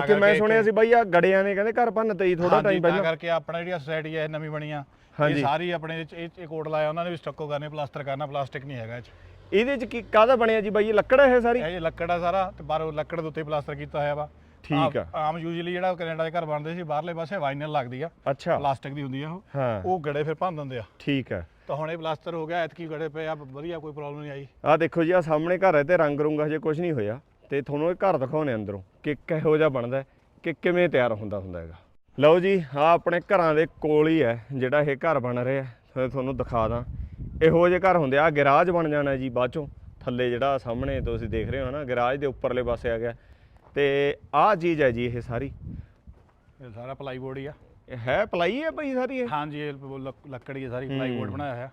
ਤਾਂ ਮੈਂ ਸੁਣਿਆ ਸੀ ਬਾਈ ਆ ਗੜਿਆਂ ਨੇ ਕਹਿੰਦੇ ਘਰ ਭੰਨ ਤੇ ਥੋੜਾ ਟਾਈਮ ਪਹਿਲਾਂ। ਕਰਕੇ ਆਪਣਾ ਜਿਹੜੀ ਸੋਸਾਇਟੀ ਹੈ ਨਵੀਂ ਬਣੀ ਆ। ਇਹ ਸਾਰੀ ਆਪਣੇ ਇਹ 'ਚ- ਇਹ ਕੋਡ ਲਾਇਆ ਉਹਨਾਂ ਨੇ ਵੀ ਸਟੱਕੋ ਕਰਨੇ ਪਲਾਸਟਰ ਕਰਨਾ ਪਲਾਸਟਿਕ ਨਹੀਂ ਹੈਗਾ ਇਹ 'ਚ। ਇਹਦੇ ਚ ਕੀ ਕਾਹਦਾ ਬਣਿਆ ਜੀ ਬਾਈ ਇਹ ਲੱਕੜ ਹੈ ਸਾਰੀ? ਇਹ ਲੱਕੜ ਆ ਸਾਰਾ ਤੇ ਬਾਹਰੋਂ ਲੱਕੜ ਦੇ ਉੱਤੇ ਪਲਾਸਟਰ ਕੀਤਾ ਹੋਇਆ ਵਾ। ਠੀਕ ਆ। ਆਮ- ਯੂਜੂਅਲੀ ਜਿਹੜਾ ਕੈਨੇਡਾ ਦੇ ਘਰ ਬਣਦੇ ਸੀ ਬਾਹਰਲੇ ਪਾਸੇ ਵਾਈਨਲ ਲੱਗਦੀ ਆ। ਅੱਛਾ। ਪਲਾਸਟਿਕ ਦੀ ਹੁੰਦੀ ਆ ਉਹ। ਉਹ ਗੜੇ ਫਿਰ ਭੰਨ ਦਿੰਦੇ ਆ। ਠੀਕ ਹੈ ਤਾਂ ਹੁਣ ਇਹ ਪਲਾਸਟਰ ਹੋ ਗਿਆ ਐਤਕੀ ਗੜੇ ਪਏ ਆ ਵਧੀਆ ਕੋਈ ਪ੍ਰੋਬਲਮ ਨਹੀਂ ਆਈ। ਆ ਦੇਖੋ ਜੀ ਆ ਸਾਹਮਣੇ ਘਰ ਹੈ ਤੇ ਰੰਗ ਰੁੰਗ ਹਜੇ ਕੁਝ ਨਹੀਂ ਹੋਇਆ। ਤੇ ਤੁਹਾਨੂੰ ਇਹ ਘਰ ਦਿਖਾਉਣੇ ਅੰਦਰੋਂ ਕਿ ਕਿਹੋ ਜਿਹਾ ਬਣਦਾ ਹੈ, ਕਿ ਕਿਵੇਂ ਤਿਆਰ ਹੁੰਦਾ ਹੁੰਦਾ ਹੈਗਾ। ਲਓ ਜੀ ਆ ਆਪਣੇ ਘਰਾਂ ਦੇ ਕੋਲ ਹੀ ਹੈ ਜਿਹੜਾ ਇਹ ਘਰ ਬਣ ਰਿਹਾ ਫਿਰ ਤੁਹਾਨੂੰ ਦਿਖਾ ਦਾਂ। ਇਹੋ ਜਿਹੇ ਘਰ ਹੁੰਦੇ ਆ ਗੈਰਾਜ ਬਣ ਜਾਣਾ ਜੀ ਬਾਅਦ ਚੋਂ। ਥੱਲੇ ਜਿਹੜਾ ਸਾਹਮਣੇ ਤੁਸੀਂ ਦੇਖ ਰਹੇ ਹੋ ਨਾ ਗੈਰਾਜ ਦੇ ਉੱਪਰਲੇ ਪਾਸੇ ਆ ਗਿਆ। ਤੇ ਆਹ ਚੀਜ਼ ਹੈ ਜੀ ਇਹ ਸਾਰੀ। ਇਹ ਸਾਰਾ ਪਲਾਈਬੋਰਡ ਹੀ ਆ। ਇਹ ਹੈ ਪਲਾਈ ਹੈ ਭਾਈ ਸਾਰੀ ਇਹ? ਹਾਂਜੀ ਇਹ ਲੱਕੜ ਹੀ ਸਾਰੀ ਹੂੰ। ਪਲਾਈਬੋਰਡ ਬਣਾਇਆ ਹੋਇਆ।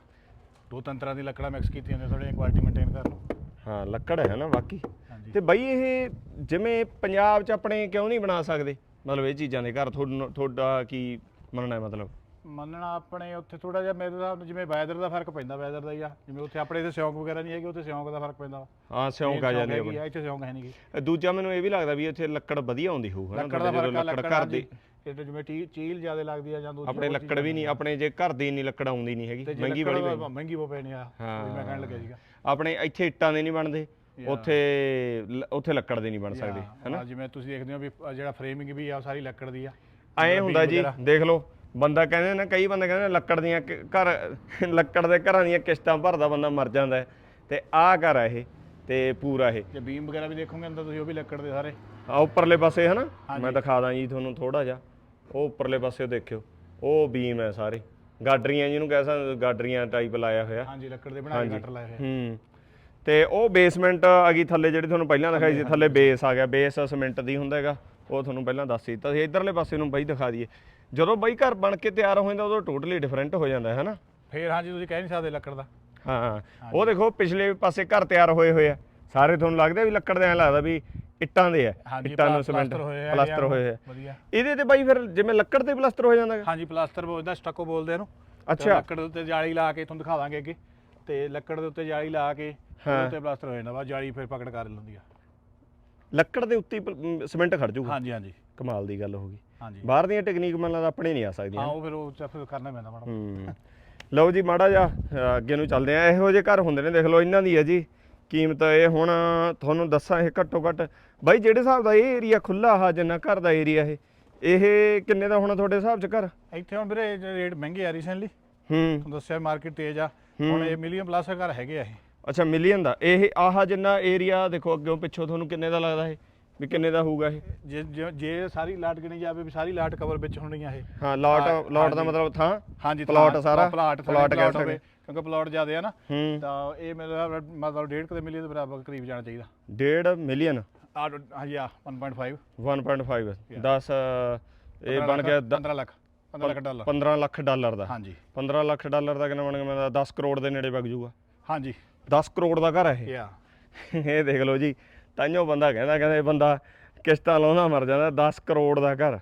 ਦੋ ਤਿੰਨ ਤਰ੍ਹਾਂ ਦੀ ਲੱਕੜਾਂ ਮਿਕਸ ਕੀਤੀਆਂ ਨੇ ਥੋੜੀ ਕੁਆਲਿਟੀ ਮੇਨਟੇਨ ਕਰਨ ਨੂੰ। ਹਾਂ ਲੱਕੜ ਹੈ ਨਾ ਬਾਕੀ। ਹਾਂਜੀ। ਤੇ ਬਈ ਇਹ ਜਿਵੇਂ ਪੰਜਾਬ 'ਚ ਆਪਣੇ ਕਿਉਂ ਨਹੀਂ ਬਣਾ ਸਕਦੇ? ਮਤਲਬ ਇਹ ਚੀਜ਼ਾਂ ਦੇ ਘਰ ਤੁਹਾਨੂੰ ਤੁਹਾਡਾ ਕੀ ਮੰਨਣਾ ਹੈ ਮਤਲਬ? ਮੰਨਣਾ ਆਪਣੇ ਉੱਥੇ ਥੋੜਾ ਜਿਹਾ ਮੇਰੇ ਹਿਸਾਬ ਨਾਲ ਜਿਵੇਂ ਵੈਦਰ ਦਾ ਫ਼ਰਕ ਪੈਂਦਾ ਵੈਦਰ ਦਾ ਹੀ ਆ। ਜਿਵੇਂ ਉੱਥੇ ਆਪਣੇ ਇੱਥੇ ਸਿਉਂਕ ਵਗੈਰਾ ਨਹੀਂ ਹੈਗੀ ਉੱਥੇ ਸਿਉਂਕ ਦਾ ਫ਼ਰਕ ਪੈਂਦਾ ਹਾਂ ਸਿਉਂਕ ਆ ਜਾਂਦੀ ਹੈਗੀ ਹੈ ਆ, ਇੱਥੇ ਸਿਉਂਕ ਹੈ ਨਹੀਂਗੀ ਇਹ ਦੂਜਾ ਮੈਨੂੰ ਇਹ ਵੀ ਲੱਗਦਾ ਵੀ ਇੱਥੇ ਲੱਕੜ ਵਧੀਆ ਆਉਂਦੀ ਹੋਊ ਹਨਾ ਲੱਕੜ ਦਾ ਫ਼ਰਕ ਆ ਲੱਕੜ ਘਰ ਦੀ ਇਹ ਜਿਵੇਂ ਟੀ- ਚੀਲ ਜ਼ਿਆਦਾ ਲੱਗਦੀ ਆ ਜਾਂ ਦੂਜੀ ਆਪਣੇ ਹੋਰ ਲੱਕੜ ਵੀ ਨਹੀਂ ਆਪਣੇ ਜੇ ਘਰ ਦੀ ਇੰਨੀ ਲੱਕੜ ਆਉਂਦੀ ਨਹੀਂ ਹੈਗੀ ਤੇ ਜੇ ਮਹਿੰਗੀ ਲੱਕੜ ਮਹਿੰਗੀ ਬਹੁਤ ਪੈਣੀ ਆ ਉਹ ਮੈਂ ਕਹਿਣ ਲੱਗਿਆ ਸੀਗਾ। ਆਪਣੇ ਇੱਥੇ ਇੱਟਾਂ ਦੇ ਨਹੀਂ ਬਣਦੇ। ਉੱਥੇ ਉੱਥੇ ਲੱਕੜ ਦੇ ਨਹੀਂ ਬਣ ਸਕਦੇ ਹਨਾ ਜਿਵੇਂ ਤੁਸੀਂ ਦੇਖਦੇ ਹੋ ਵੀ ਜਿਹੜਾ ਫਰੇਮਿੰਗ ਵੀ ਆ ਸਾਰੀ ਲੱਕੜ ਦੀ ਆ ਐਂ ਹੁੰਦਾ ਜੀ ਦੇਖ ਲਓ ਬੰਦਾ ਕਹਿੰਦੇ ਨਾ ਕਈ ਬੰਦੇ ਕਹਿੰਦੇ ਨੇ ਲੱਕੜ ਦੀਆਂ ਘਰ ਲੱਕੜ ਦੇ ਘਰਾਂ ਦੀਆਂ ਕਿਸ਼ਤਾਂ ਭਰਦਾ ਬੰਦਾ ਮਰ ਜਾਂਦਾ। ਤੇ ਆਹ ਘਰ ਆ ਇਹ ਤੇ ਪੂਰਾ ਇਹ ਜੇ ਬੀਮ ਵਗੈਰਾ ਵੀ ਦੇਖੋਗੇ ਅੰਦਰ ਤੁਸੀਂ ਉਹ ਵੀ ਲੱਕੜ ਦੇ ਸਾਰੇ ਆ ਉੱਪਰਲੇ ਪਾਸੇ ਹਨਾ। ਮੈਂ ਦਿਖਾ ਦਾਂ ਜੀ ਤੁਹਾਨੂੰ ਥੋੜਾ ਜਿਹਾ ਉਹ ਉੱਪਰਲੇ ਪਾਸੇ ਦੇਖਿਓ ਉਹ ਬੀਮ ਹੈ ਸਾਰੇ ਗਾਡਰੀਆਂ ਜਿਹਨੂੰ ਕਹਿ ਸਕਦੇ ਗਾਡਰੀਆਂ ਟਾਈਪ ਲਾਇਆ ਹੋਇਆ। ਹਾਂਜੀ ਲੱਕੜ ਦੇ ਬਣਾ ਕੇ ਗੱਟਰ ਲਾਏ ਹੋਏ ਹੂੰ। ਤੇ ਉਹ ਬੇਸਮੈਂਟ ਆ ਗਈ ਥੱਲੇ ਜਿਹੜੀ ਤੁਹਾਨੂੰ ਪਹਿਲਾਂ ਦਿਖਾਈ ਸੀ ਥੱਲੇ ਬੇਸ ਆ ਗਿਆ। ਬੇਸ ਸੀਮੈਂਟ ਦੀ ਹੁੰਦਾ ਹੈਗਾ ਉਹ ਤੁਹਾਨੂੰ ਪਹਿਲਾਂ ਦੱਸ ਦਿੱਤਾ ਸੀ। ਇਧਰਲੇ ਪਾਸੇ ਨੂੰ ਬਾਈ ਦਿਖਾ ਦਈਏ। ਜਦੋਂ ਬਾਈ ਘਰ ਬਣ ਕੇ ਤਿਆਰ ਹੋ ਜਾਂਦਾ ਉਦੋਂ ਟੋਟਲੀ ਡਿਫਰੈਂਟ ਹੋ ਜਾਂਦਾ ਹੈ ਨਾ ਫੇਰ ਹਾਂਜੀ ਤੁਸੀਂ ਕਹਿ ਨਹੀਂ ਸਕਦੇ ਲੱਕੜ ਦਾ। ਹਾਂ। ਉਹ ਦੇਖੋ ਪਿਛਲੇ ਪਾਸੇ ਘਰ ਤਿਆਰ ਹੋਏ ਹੋਏ ਆ। ਸਾਰੇ ਤੁਹਾਨੂੰ ਲੱਗਦਾ ਵੀ ਲੱਕੜ ਦੇ ਐਂ ਲੱਗਦਾ ਵੀ ਇੱਟਾਂ ਦੇ ਆ ਹਾਂਜੀ ਇੱਟਾਂ ਨੂੰ ਸੀਮੈਂਟ ਪਲਾਸਟਰ ਹੋਏ ਆ ਪਲਾਸਟਰ ਜਾਂ ਹੋਏ ਆ। ਵਧੀਆ। ਇਹਦੇ ਤੇ ਬਾਈ ਫਿਰ ਜਿਵੇਂ ਲੱਕੜ ਤੇ ਪਲਾਸਟਰ ਹੋ ਜਾਂਦਾ ਹੈਗਾ ਹਾਂਜੀ ਪਲਾਸਟਰ ਬੋਲਦਾ ਸਟੱਕੋ ਬੋਲਦੇ ਇਹਨੂੰ। ਤੇ ਅੱਛਾ। ਲੱਕੜ ਦੇ ਉੱਤੇ ਜਾਲੀ ਲਾ ਕੇ ਤੁਹਾਨੂੰ ਦਿਖਾਵਾਂਗੇ ਅੱਗੇ। ਤੇ ਲੱਕੜ ਦੇ ਉੱਤੇ ਜਾਲੀ ਲਾ ਕੇ ਹਾਂ। ਉਹਦੇ ਉੱਤੇ ਪਲਾਸਟਰ ਹੋ ਜਾਂਦਾ ਵਾ ਜਾਲੀ ਫਿਰ ਪਕੜ ਕਰ ਲੈਂਦੀ ਆ। ਲੱਕੜ ਦੇ ਉੱਤੇ ਸੀਮੈਂਟ ਖੜ ਜਾਊਗਾ ਹਾਂਜੀ ਹਾਂਜੀ। ਕਮਾਲ ਦੀ ਗੱਲ ਹੋ ਗਈ। ਹਾਂਜੀ। ਬਾਹਰ ਦੀਆਂ ਟੈਕਨੀਕ ਮੈਨੂੰ ਲੱਗਦਾ ਆਪਣੇ ਨਹੀਂ ਆ ਹਾਂ ਸਕਦੀਆਂ ਉਹ ਫਿਰ ਉਹ ਚ ਫਿਰ ਕਰਨਾ ਪੈਂਦਾ ਮੈਡਮ ਹੂੰ। ਲਓ ਜੀ ਮਾੜਾ ਜਿਹਾ ਅ, ਅੱਗੇ ਨੂੰ ਚੱਲਦੇ ਆ। ਇਹੋ ਜਿਹੇ ਘਰ ਹੁੰਦੇ ਨੇ ਦੇਖ ਲਓ ਇਹਨਾਂ ਦੀ ਹੈ ਜੀ। ਕੀਮਤ ਇਹ ਹੁਣ ਤੁਹਾਨੂੰ ਦੱਸਾਂ ਇਹ ਘੱਟੋ ਘੱਟ। ਬਾਈ ਜਿਹੜੇ ਹਿਸਾਬ ਦਾ ਇਹ ਏਰੀਆ ਖੁੱਲਾ ਆ ਜਿੰਨਾ ਘਰ ਦਾ ਏਰੀਆ ਇਹ ਇਹ ਕਿੰਨੇ ਦਾ ਹੋਣਾ ਤੁਹਾਡੇ ਹਿਸਾਬ 'ਚ ਘਰ? ਇੱਥੇ ਹੁਣ ਵੀਰੇ ਰੇਟ ਮਹਿੰਗੇ ਆ ਰੀਸੈਂਟਲੀ ਹੂੰ। ਤੁਹਾਨੂੰ ਦੱਸਿਆ ਮਾਰਕੀਟ ਤੇਜ਼ ਆ। ਹੁਣ ਇਹ ਮਿਲੀਅਨ ਪਲੱਸ ਘਰ ਹੈਗੇ ਆ ਇਹ। ਅੱਛਾ ਮਿਲੀਅਨ ਦਾ। ਇਹ ਆਹ ਜਿੰਨਾ ਏਰੀਆ ਦੇਖੋ ਅੱਗੇ ਪਿੱਛੋਂ ਤੁਹਾਨੂੰ ਕਿੰਨੇ ਦਾ ਲੱਗਦਾ ਇਹ? ਵੀ ਕਿੰਨੇ ਦਾ ਹੋਊਗਾ ਇਹ? ਜੇ ਜੇ- ਜੇ ਸਾਰੀ ਲਾਟ ਗਿਣੀ ਜਾਵੇ ਵੀ ਸਾਰੀ ਲਾਟ ਕਵਰ ਵਿੱਚ ਹੋਣਗੀਆਂ ਇਹ। ਹਾਂ ਲਾਟ ਲਾਟ ਦਾ ਹਾਂਜੀ। ਮਤਲਬ ਥਾਂ? ਹਾਂਜੀ ਪਲਾਟ ਸਾਰਾ? ਪਲਾਟ ਪਲਾਟ ਕਹਿ ਹੋਵੇ ਕਿਉਂਕਿ ਪਲਾਟ ਜ਼ਿਆਦੇ ਆ ਨਾ ਹੂੰ। ਤਾਂ ਇਹ ਮੇਰਾ ਮਤਲਬ ਡੇਢ ਕੁ ਦੇ ਮਿਲੀਅਨ ਦੇ ਬਰਾਬਰ ਕਰੀਬ ਜਾਣਾ ਚਾਹੀਦਾ। ਡੇਢ ਮਿਲੀਅਨ? ਆ ਹਾਂਜੀ ਆ 1.5 1.5 10 ਇਹ ਬਣ ਗਿਆ ਦ- 15 ਲੱਖ 15 ਲੱਖ ਡਾਲਰ। 15 ਲੱਖ ਡਾਲਰ ਦਾ। ਹਾਂਜੀ। 15 ਲੱਖ ਡਾਲਰ ਦਾ ਕਿੰਨਾ ਬਣ ਗਿਆ? ਮੇਰਾ 10 ਕਰੋੜ ਦੇ ਨੇੜੇ ਵਗ ਜੂਗਾ। ਹਾਂਜੀ। 10 ਕਰੋੜ ਦਾ ਘਰ ਹੈ ਇਹ। ਇਹ ਦੇਖ ਲਓ ਜੀ। ਤਾਈਓ ਬੰਦਾ ਕਹਿੰਦਾ ਕਹਿੰਦਾ ਇਹ ਬੰਦਾ ਕਿਸ਼ਤਾਂ ਲਾਉਂਦਾ ਮਰ ਜਾਂਦਾ 10 ਕਰੋੜ ਦਾ ਘਰ।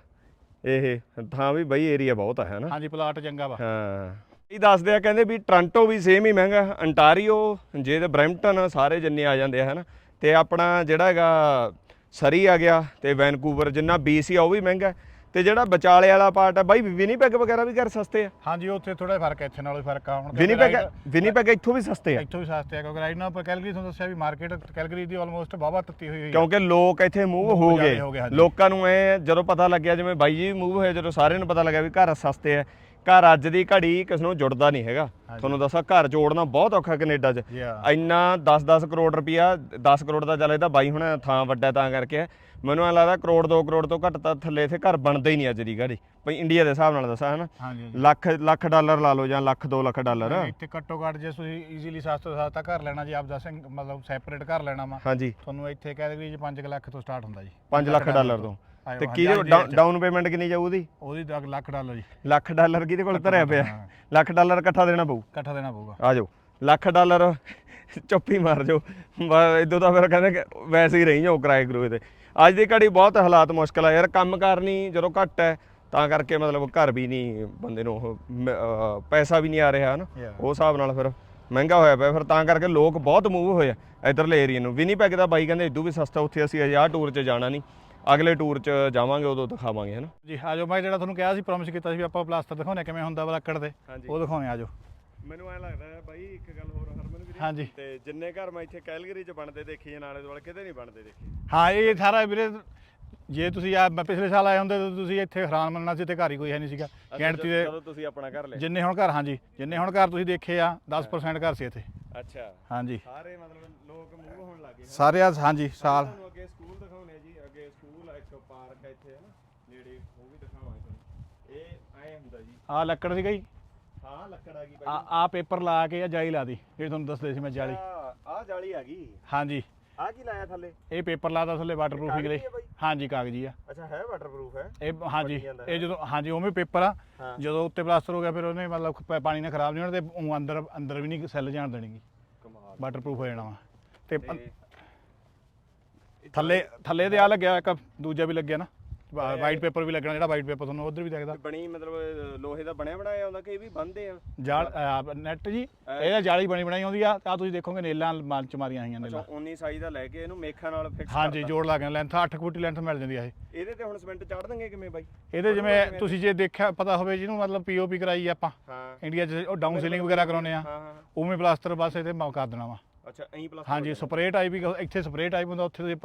ਇਹ ਥਾਂ ਵੀ ਬਈ ਏਰੀਆ ਬਹੁਤ ਹੈ ਨਾ ਹਾਂਜੀ ਪਲਾਟ ਚੰਗਾ ਵਾ। ਹਾਂ। ਇਹ ਦੱਸਦੇ ਆ ਕਹਿੰਦੇ ਵੀ ਟ੍ਰਾਂਟੋ ਵੀ ਸੇਮ ਹੀ ਮਹਿੰਗਾ ਅੰਟਾਰੀਓ ਜੇ ਤੇ ਬਰੈਂਪਟਨ ਸਾਰੇ ਜਿੰਨੇ ਆ ਜਾਂਦੇ ਆ ਹਨਾ? ਤੇ ਆਪਣਾ ਜਿਹੜਾ ਹੈਗਾ ਸਰੀ ਆ ਗਿਆ ਤੇ ਵੈਨਕੂਵਰ ਜਿੰਨਾ BC ਆ ਉਹ ਵੀ ਮਹਿੰਗਾ। ਤੇ ਜਿਹੜਾ ਵਿਚਾਲੇ ਵਾਲਾ ਪਾਰਟ ਆ ਬਾਈ ਵਿਨੀਪੈਗ ਵਗੈਰਾ ਵੀ ਘਰ ਸਸਤੇ ਆ। ਹਾਂਜੀ ਉੱਥੇ ਥੋੜਾ ਫ਼ਰਕ ਹੈ ਇੱਥੇ ਨਾਲੋਂ ਫ਼ਰਕ ਆ। ਹੁਣ ਵਿਨੀਪੈਗ ਵਿਨੀਪੈਗ ਇੱਥੋਂ ਵੀ ਸਸਤੇ ਆ। ਇੱਥੋਂ ਵੀ ਸਸਤੇ ਆ ਕਿਉਂਕਿ ਰਾਈਟ ਨਾਓ ਆਪਾਂ ਕੈਲਗਰੀ ਤੁਹਾਨੂੰ ਦੱਸਿਆ ਵੀ ਮਾਰਕੀਟ ਕੈਲਗਰੀ ਦੀ ਆਲਮੋਸਟ ਵਾਹਵਾ ਤੱਤੀ ਹੋਈ ਹੋਈ ਕਿਉਂਕਿ ਲੋਕ ਇੱਥੇ ਮੂਵ ਹੋ ਗਏ। ਲੋਕਾਂ ਨੂੰ ਇਹ ਜਦੋਂ ਪਤਾ ਲੱਗਿਆ ਜਿਵੇਂ ਬਾਈ ਜੀ ਮੂਵ ਹੋਏ ਜਦੋਂ ਸਾਰਿਆਂ ਨੂੰ ਪਤਾ ਲੱਗਿਆ ਵੀ ਘਰ ਸਸਤੇ ਆ। ਘਰ ਅੱਜ ਦੀ ਘੜੀ ਕਿਸ ਨੂੰ ਜੁੜਦਾ ਨਹੀਂ ਹੈਗਾ। ਤੁਹਾਨੂੰ ਦੱਸਾਂ ਘਰ ਜੋੜਨਾ ਬਹੁਤ ਔਖਾ ਕੈਨੇਡਾ 'ਚ. ਇੰਨਾ 10-10 ਕਰੋੜ ਰੁਪਿਆ 10 ਕਰੋੜ ਦਾ ਚੱਲ ਇਹਦਾ ਬਾਈ ਹੁਣ ਥਾਂ ਵੱਡਾ ਤਾਂ ਕਰਕੇ। ਮੈਨੂੰ ਐਂ ਲੱਗਦਾ ਕਰੋੜ 2 ਕਰੋੜ ਤੋਂ ਘੱਟ ਤਾਂ ਥੱਲੇ ਇੱਥੇ ਘਰ ਬਣਦਾ ਹੀ ਨਹੀਂ ਅੱਜ ਦੀ ਘੜੀ ਭਈ ਇੰਡੀਆ ਦੇ ਹਿਸਾਬ ਨਾਲ ਦੱਸਾਂ ਹਨਾ? ਹਾਂਜੀ। ਲੱਖ ਲੱਖ ਡਾਲਰ ਲਾ ਲਓ ਜਾਂ ਲੱਖ 2 ਲੱਖ ਡਾਲਰ। ਇੱਥੇ ਘੱਟੋ ਘੱਟ ਜੇ ਤੁਸੀਂ ਈਜ਼ੀਲੀ ਸਸਤਾ ਸਸਤਾ ਘਰ ਲੈਣਾ ਜੇ ਆਪ ਦਾ ਮਤਲਬ ਸੈਪਰੇਟ ਘਰ ਲੈਣਾ ਵਾ ਹਾਂਜੀ। ਤੁਹਾਨੂੰ ਇੱਥੇ ਕੈਲਗਰੀ 'ਚ 5 ਲੱਖ ਤੋਂ ਸਟਾਰਟ ਹੁੰਦਾ ਜੀ। 5 ਲੱਖ ਡਾਲਰ ਤੋਂ। ਤੇ। ਕੀ। ਡਾਊਨ ਪੇਮੈਂਟ ਕਿੰਨੀ ਜਾਊ ਉਹਦੀ? ਉਹਦੀ ਲੱਖ ਡਾਲਰ ਜੀ। ਲੱਖ ਡਾਲਰ ਕਿਹਦੇ ਕੋਲ ਧਰਿਆ ਪਿਆ। ਲੱਖ ਡਾਲਰ ਇਕੱਠਾ ਦੇਣਾ ਪਊ। ਇਕੱਠਾ ਦੇਣਾ ਪਊਗਾ। ਆ ਜਾਓ। ਲੱਖ ਡਾਲਰ ਚੁੱਪੀ ਮਾਰ ਜਾਓ। ਇਦੋਂ ਤਾਂ ਫਿਰ ਕਹਿੰਦੇ ਵੈਸੇ ਹੀ ਰਹੀ ਜਾਓ ਕਿਰਾਏ ਕਰੂਏ ਤੇ। ਅੱਜ ਦੀ ਘੜੀ ਬਹੁਤ ਹਾਲਾਤ ਮੁਸ਼ਕਲ ਆ ਯਾਰ ਕੰਮ ਕਰਨੀ ਜਦੋਂ ਘੱਟ ਹੈ ਤਾਂ ਕਰਕੇ ਮਤਲਬ ਘਰ ਵੀ ਨਹੀਂ ਬੰਦੇ ਨੂੰ ਉਹ ਮ- ਅਹ ਪੈਸਾ ਵੀ ਨਹੀਂ ਆ ਰਿਹਾ ਹਨ? Yeah. ਉਹ ਹਿਸਾਬ ਨਾਲ ਫਿਰ ਮਹਿੰਗਾ ਹੋਇਆ ਪਿਆ ਫਿਰ ਤਾਂ ਕਰਕੇ ਲੋਕ ਬਹੁਤ ਮੂਵ ਹੋਏ ਆ ਇਧਰਲੇ ਏਰੀਆ ਨੂੰ। ਵਿਨੀਪੈਗ ਦਾ ਬਾਈ ਕਹਿੰਦੇ ਇਦੋਂ ਵੀ ਸਸਤਾ ਉੱਥੇ ਅਸੀਂ ਅਜੇ ਆਹ ਟੂਰ 'ਚ ਜਾਣਾ ਨਹੀਂ ਅਗਲੇ ਟੂਰ 'ਚ ਜਾਵਾਂਗੇ ਉਦੋਂ ਦਿਖਾਵਾਂਗੇ ਹਨਾ? ਜੀ ਆਜੋ ਮੈਂ ਜਿਹੜਾ ਤੁਹਾਨੂੰ ਕਿਹਾ ਸੀ ਪ੍ਰੋਮਿਸ ਕੀਤਾ ਸੀ ਵੀ ਆਪਾਂ ਪਲਾਸਟਰ ਦਿਖਾਉਣੇ ਕਿਵੇਂ ਹੁੰਦਾ ਵਾ ਲੱਕੜ ਦੇ। ਹਾਂਜੀ। ਉਹ ਦਿਖਾਉਣੇ ਆਜੋ ਮੈਨੂੰ ਐ ਲੱਗਦਾ ਹੈ ਬਾਈ ਇੱਕ ਗੱਲ ਹੋਰ ਹਰਮਨ ਹਾਂਜੀ। ਤੇ ਜਿੰਨੇ ਘਰ ਮੈਂ ਇੱਥੇ ਕੈਲਗਰੀ 'ਚ ਬਣਦੇ ਦੇਖੇ ਜਾਂ ਨਾਲੇ ਦੁਆਲੇ ਕਿਤੇ ਨਹੀਂ ਬਣਦੇ ਦੇਖੇ। ਹਾਂ ਇਹ ਸਾਰਾ ਵੀਰੇ ਜੇ ਤੁਸੀਂ ਆ ਮੈਂ ਪਿਛਲੇ ਸਾਲ ਆਏ ਹੁੰਦੇ ਤਾਂ ਤੁਸੀਂ ਇੱਥੇ ਹੈਰਾਨ ਮੰਨਣਾ ਸੀ ਤੇ ਘਰ ਹੀ ਕੋਈ ਹੈ ਨਹੀਂ ਸੀਗਾ। ਗਿਣਤੀ ਦੇ ਜਦੋਂ ਤੁਸੀਂ ਆਪਣਾ ਘਰ ਲਿਆ। ਜਿੰਨੇ ਹੁਣ ਘਰ ਹਾਂਜੀ ਜਿੰਨੇ ਹੁਣ ਘਰ ਤੁਸੀਂ ਦੇਖੇ ਆ 10% ਘਰ ਸੀ ਇੱਥੇ। ਅੱਛਾ। ਹਾਂਜੀ। ਸਾਰੇ ਮਤਲਬ ਲੋਕ ਮੂਵ ਹੋਣ ਲੱਗੇ ਸਾਰੇ ਆ ਹਾਂਜੀ ਸਾਲ। ਤੁਹਾਨੂੰ ਅੱਗੇ ਸਕੂਲ ਦਿਖਾਉਣੇ ਜੀ ਅੱਗੇ ਸਕੂਲ ਇੱਕ ਪਾਰਕ ਇੱਥੇ ਹੈ ਨਾ? ਨੇੜੇ ਉਹ ਵੀ ਦਿਖਾਵਾਂਗੇ ਤੁਹਾਨੂੰ। ਇਹ ਐ ਹੁੰਦਾ ਜੀ। ਆ ਲੱਕੜ ਸੀਗਾ ਜੀ। ਹਾਂ ਲੱਕੜ ਆ ਗਈ ਆ ਆ ਪੇਪਰ ਲਾ ਕੇ ਆ ਜਾਲੀ ਲਾ ਦੀ ਜਿਹੜੀ ਤੁਹਾਨੂੰ ਦੱਸਦੇ ਸੀ ਮੈਂ ਜਾਲੀ। ਆ ਜਾਲੀ ਆ ਗਈ। ਹਾਂਜੀ। ਆ ਕੀ ਲਾਇਆ ਥੱਲੇ? ਇਹ ਪੇਪਰ ਲਾਦਾ ਥੱਲੇ ਵਾਟਰਪ੍ਰੂਫਿੰਗ ਲਈ? ਹਾਂਜੀ ਕਾਗਜ਼ੀ ਆ। ਅੱਛਾ ਹੈ ਵਾਟਰਪ੍ਰੂਫ ਹੈ? ਇਹ ਹਾਂਜੀ ਇਹ ਜਦੋਂ ਹਾਂਜੀ ਉਵੇਂ ਪੇਪਰ ਆ। ਜਦੋਂ ਉੱਤੇ ਪਲਾਸਟਰ ਹੋ ਗਿਆ ਫਿਰ ਉਹਨੇ ਮਤਲਬ ਪਾਣੀ ਨਾਲ ਖਰਾਬ ਨਹੀਂ ਹੋਣਾ ਤੇ ਊਂ ਅੰਦਰ ਅੰਦਰ ਵੀ ਨਹੀਂ ਸੈੱਲ ਜਾਣ ਦੇਣਗੇ ਕਮਾਲ। ਵਾਟਰਪ੍ਰੂਫ ਹੋ ਜਾਣਾ ਵਾ। ਤੇ ਥੱਲੇ ਥੱਲੇ ਤੇ ਆ ਲੱਗਿਆ ਇੱਕ ਦੂਜਾ ਵੀ ਲੱਗਿਆ ਨਾ। ਵਾਈਟ ਪੇਪਰ ਵੀ ਲੱਗਣਾ ਜਿਹੜਾ ਵਾਈਟ ਪੇਪਰ ਤੁਹਾਨੂੰ ਉਧਰ ਵੀ ਦਿਖਦਾ। ਬਣੀ ਮਤਲਬ ਲੋਹੇ ਦਾ ਬਣਿਆ ਬਣਾਇਆ ਹੁੰਦਾ ਕਿ ਇਹ ਵੀ ਬੰਦੇ ਆ? ਜਾਲ ਨੈਟ ਜੀ। ਇਹਦਾ ਜਾਲੀ ਬਣੀ ਬਣਾਈ ਆਉਂਦੀ ਆ। ਆ ਤੁਸੀਂ ਦੇਖੋਗੇ ਨੇਲਾਂ ਮਾਰ ਚ ਮਾਰੀਆਂ ਹੋਈਆਂ ਨੇਲਾਂ। 19 ਸਾਈਜ਼ ਦਾ ਲੈ ਕੇ ਇਹਨੂੰ ਮੇਖਾਂ ਨਾਲ ਫਿਕਸ ਹਾਂਜੀ ਜੋੜ ਲਾ ਕੇ ਲੈਂਥ 8 ਫੁੱਟ ਲੈਂਥ ਮਿਲ ਜਾਂਦੀ ਆ ਇਹ। ਇਹਦੇ ਤੇ ਹੁਣ ਸਿਮੈਂਟ ਚਾੜ ਦਾਂਗੇ ਕਿਵੇਂ ਬਾਈ? ਇਹਦੇ ਜਿਵੇਂ ਤੁਸੀਂ ਜੇ ਦੇਖਿਆ ਪਤਾ ਹੋਵੇ ਜਿਹਨੂੰ ਮਤਲਬ ਪੀਓਪੀ ਕਰਾਈ ਆਪਾਂ। ਹਾਂ। ਇੰਡੀਆ 'ਚ ਉਹ ਡਾਊਨ ਸੀਲਿੰਗ ਵਗੈਰਾ ਕਰਾਉਨੇ ਆ। ਉਵੇਂ ਪਲਾਸਟਰ ਬਸ ਇਹਦੇ ਮੌਕ ਦੇਣਾ ਵਾ। ਅੱਛਾ ਐਂ ਪਲੱਸ ਹਾਂਜੀ ਸਪਰੇਅ ਟਾਈਪ ਵੀ ਇੱਥੇ ਸਪਰੇਅ ਟਾਈਪ ਹੁੰਦਾ ਉੱਥੇ ਤੁਸੀਂ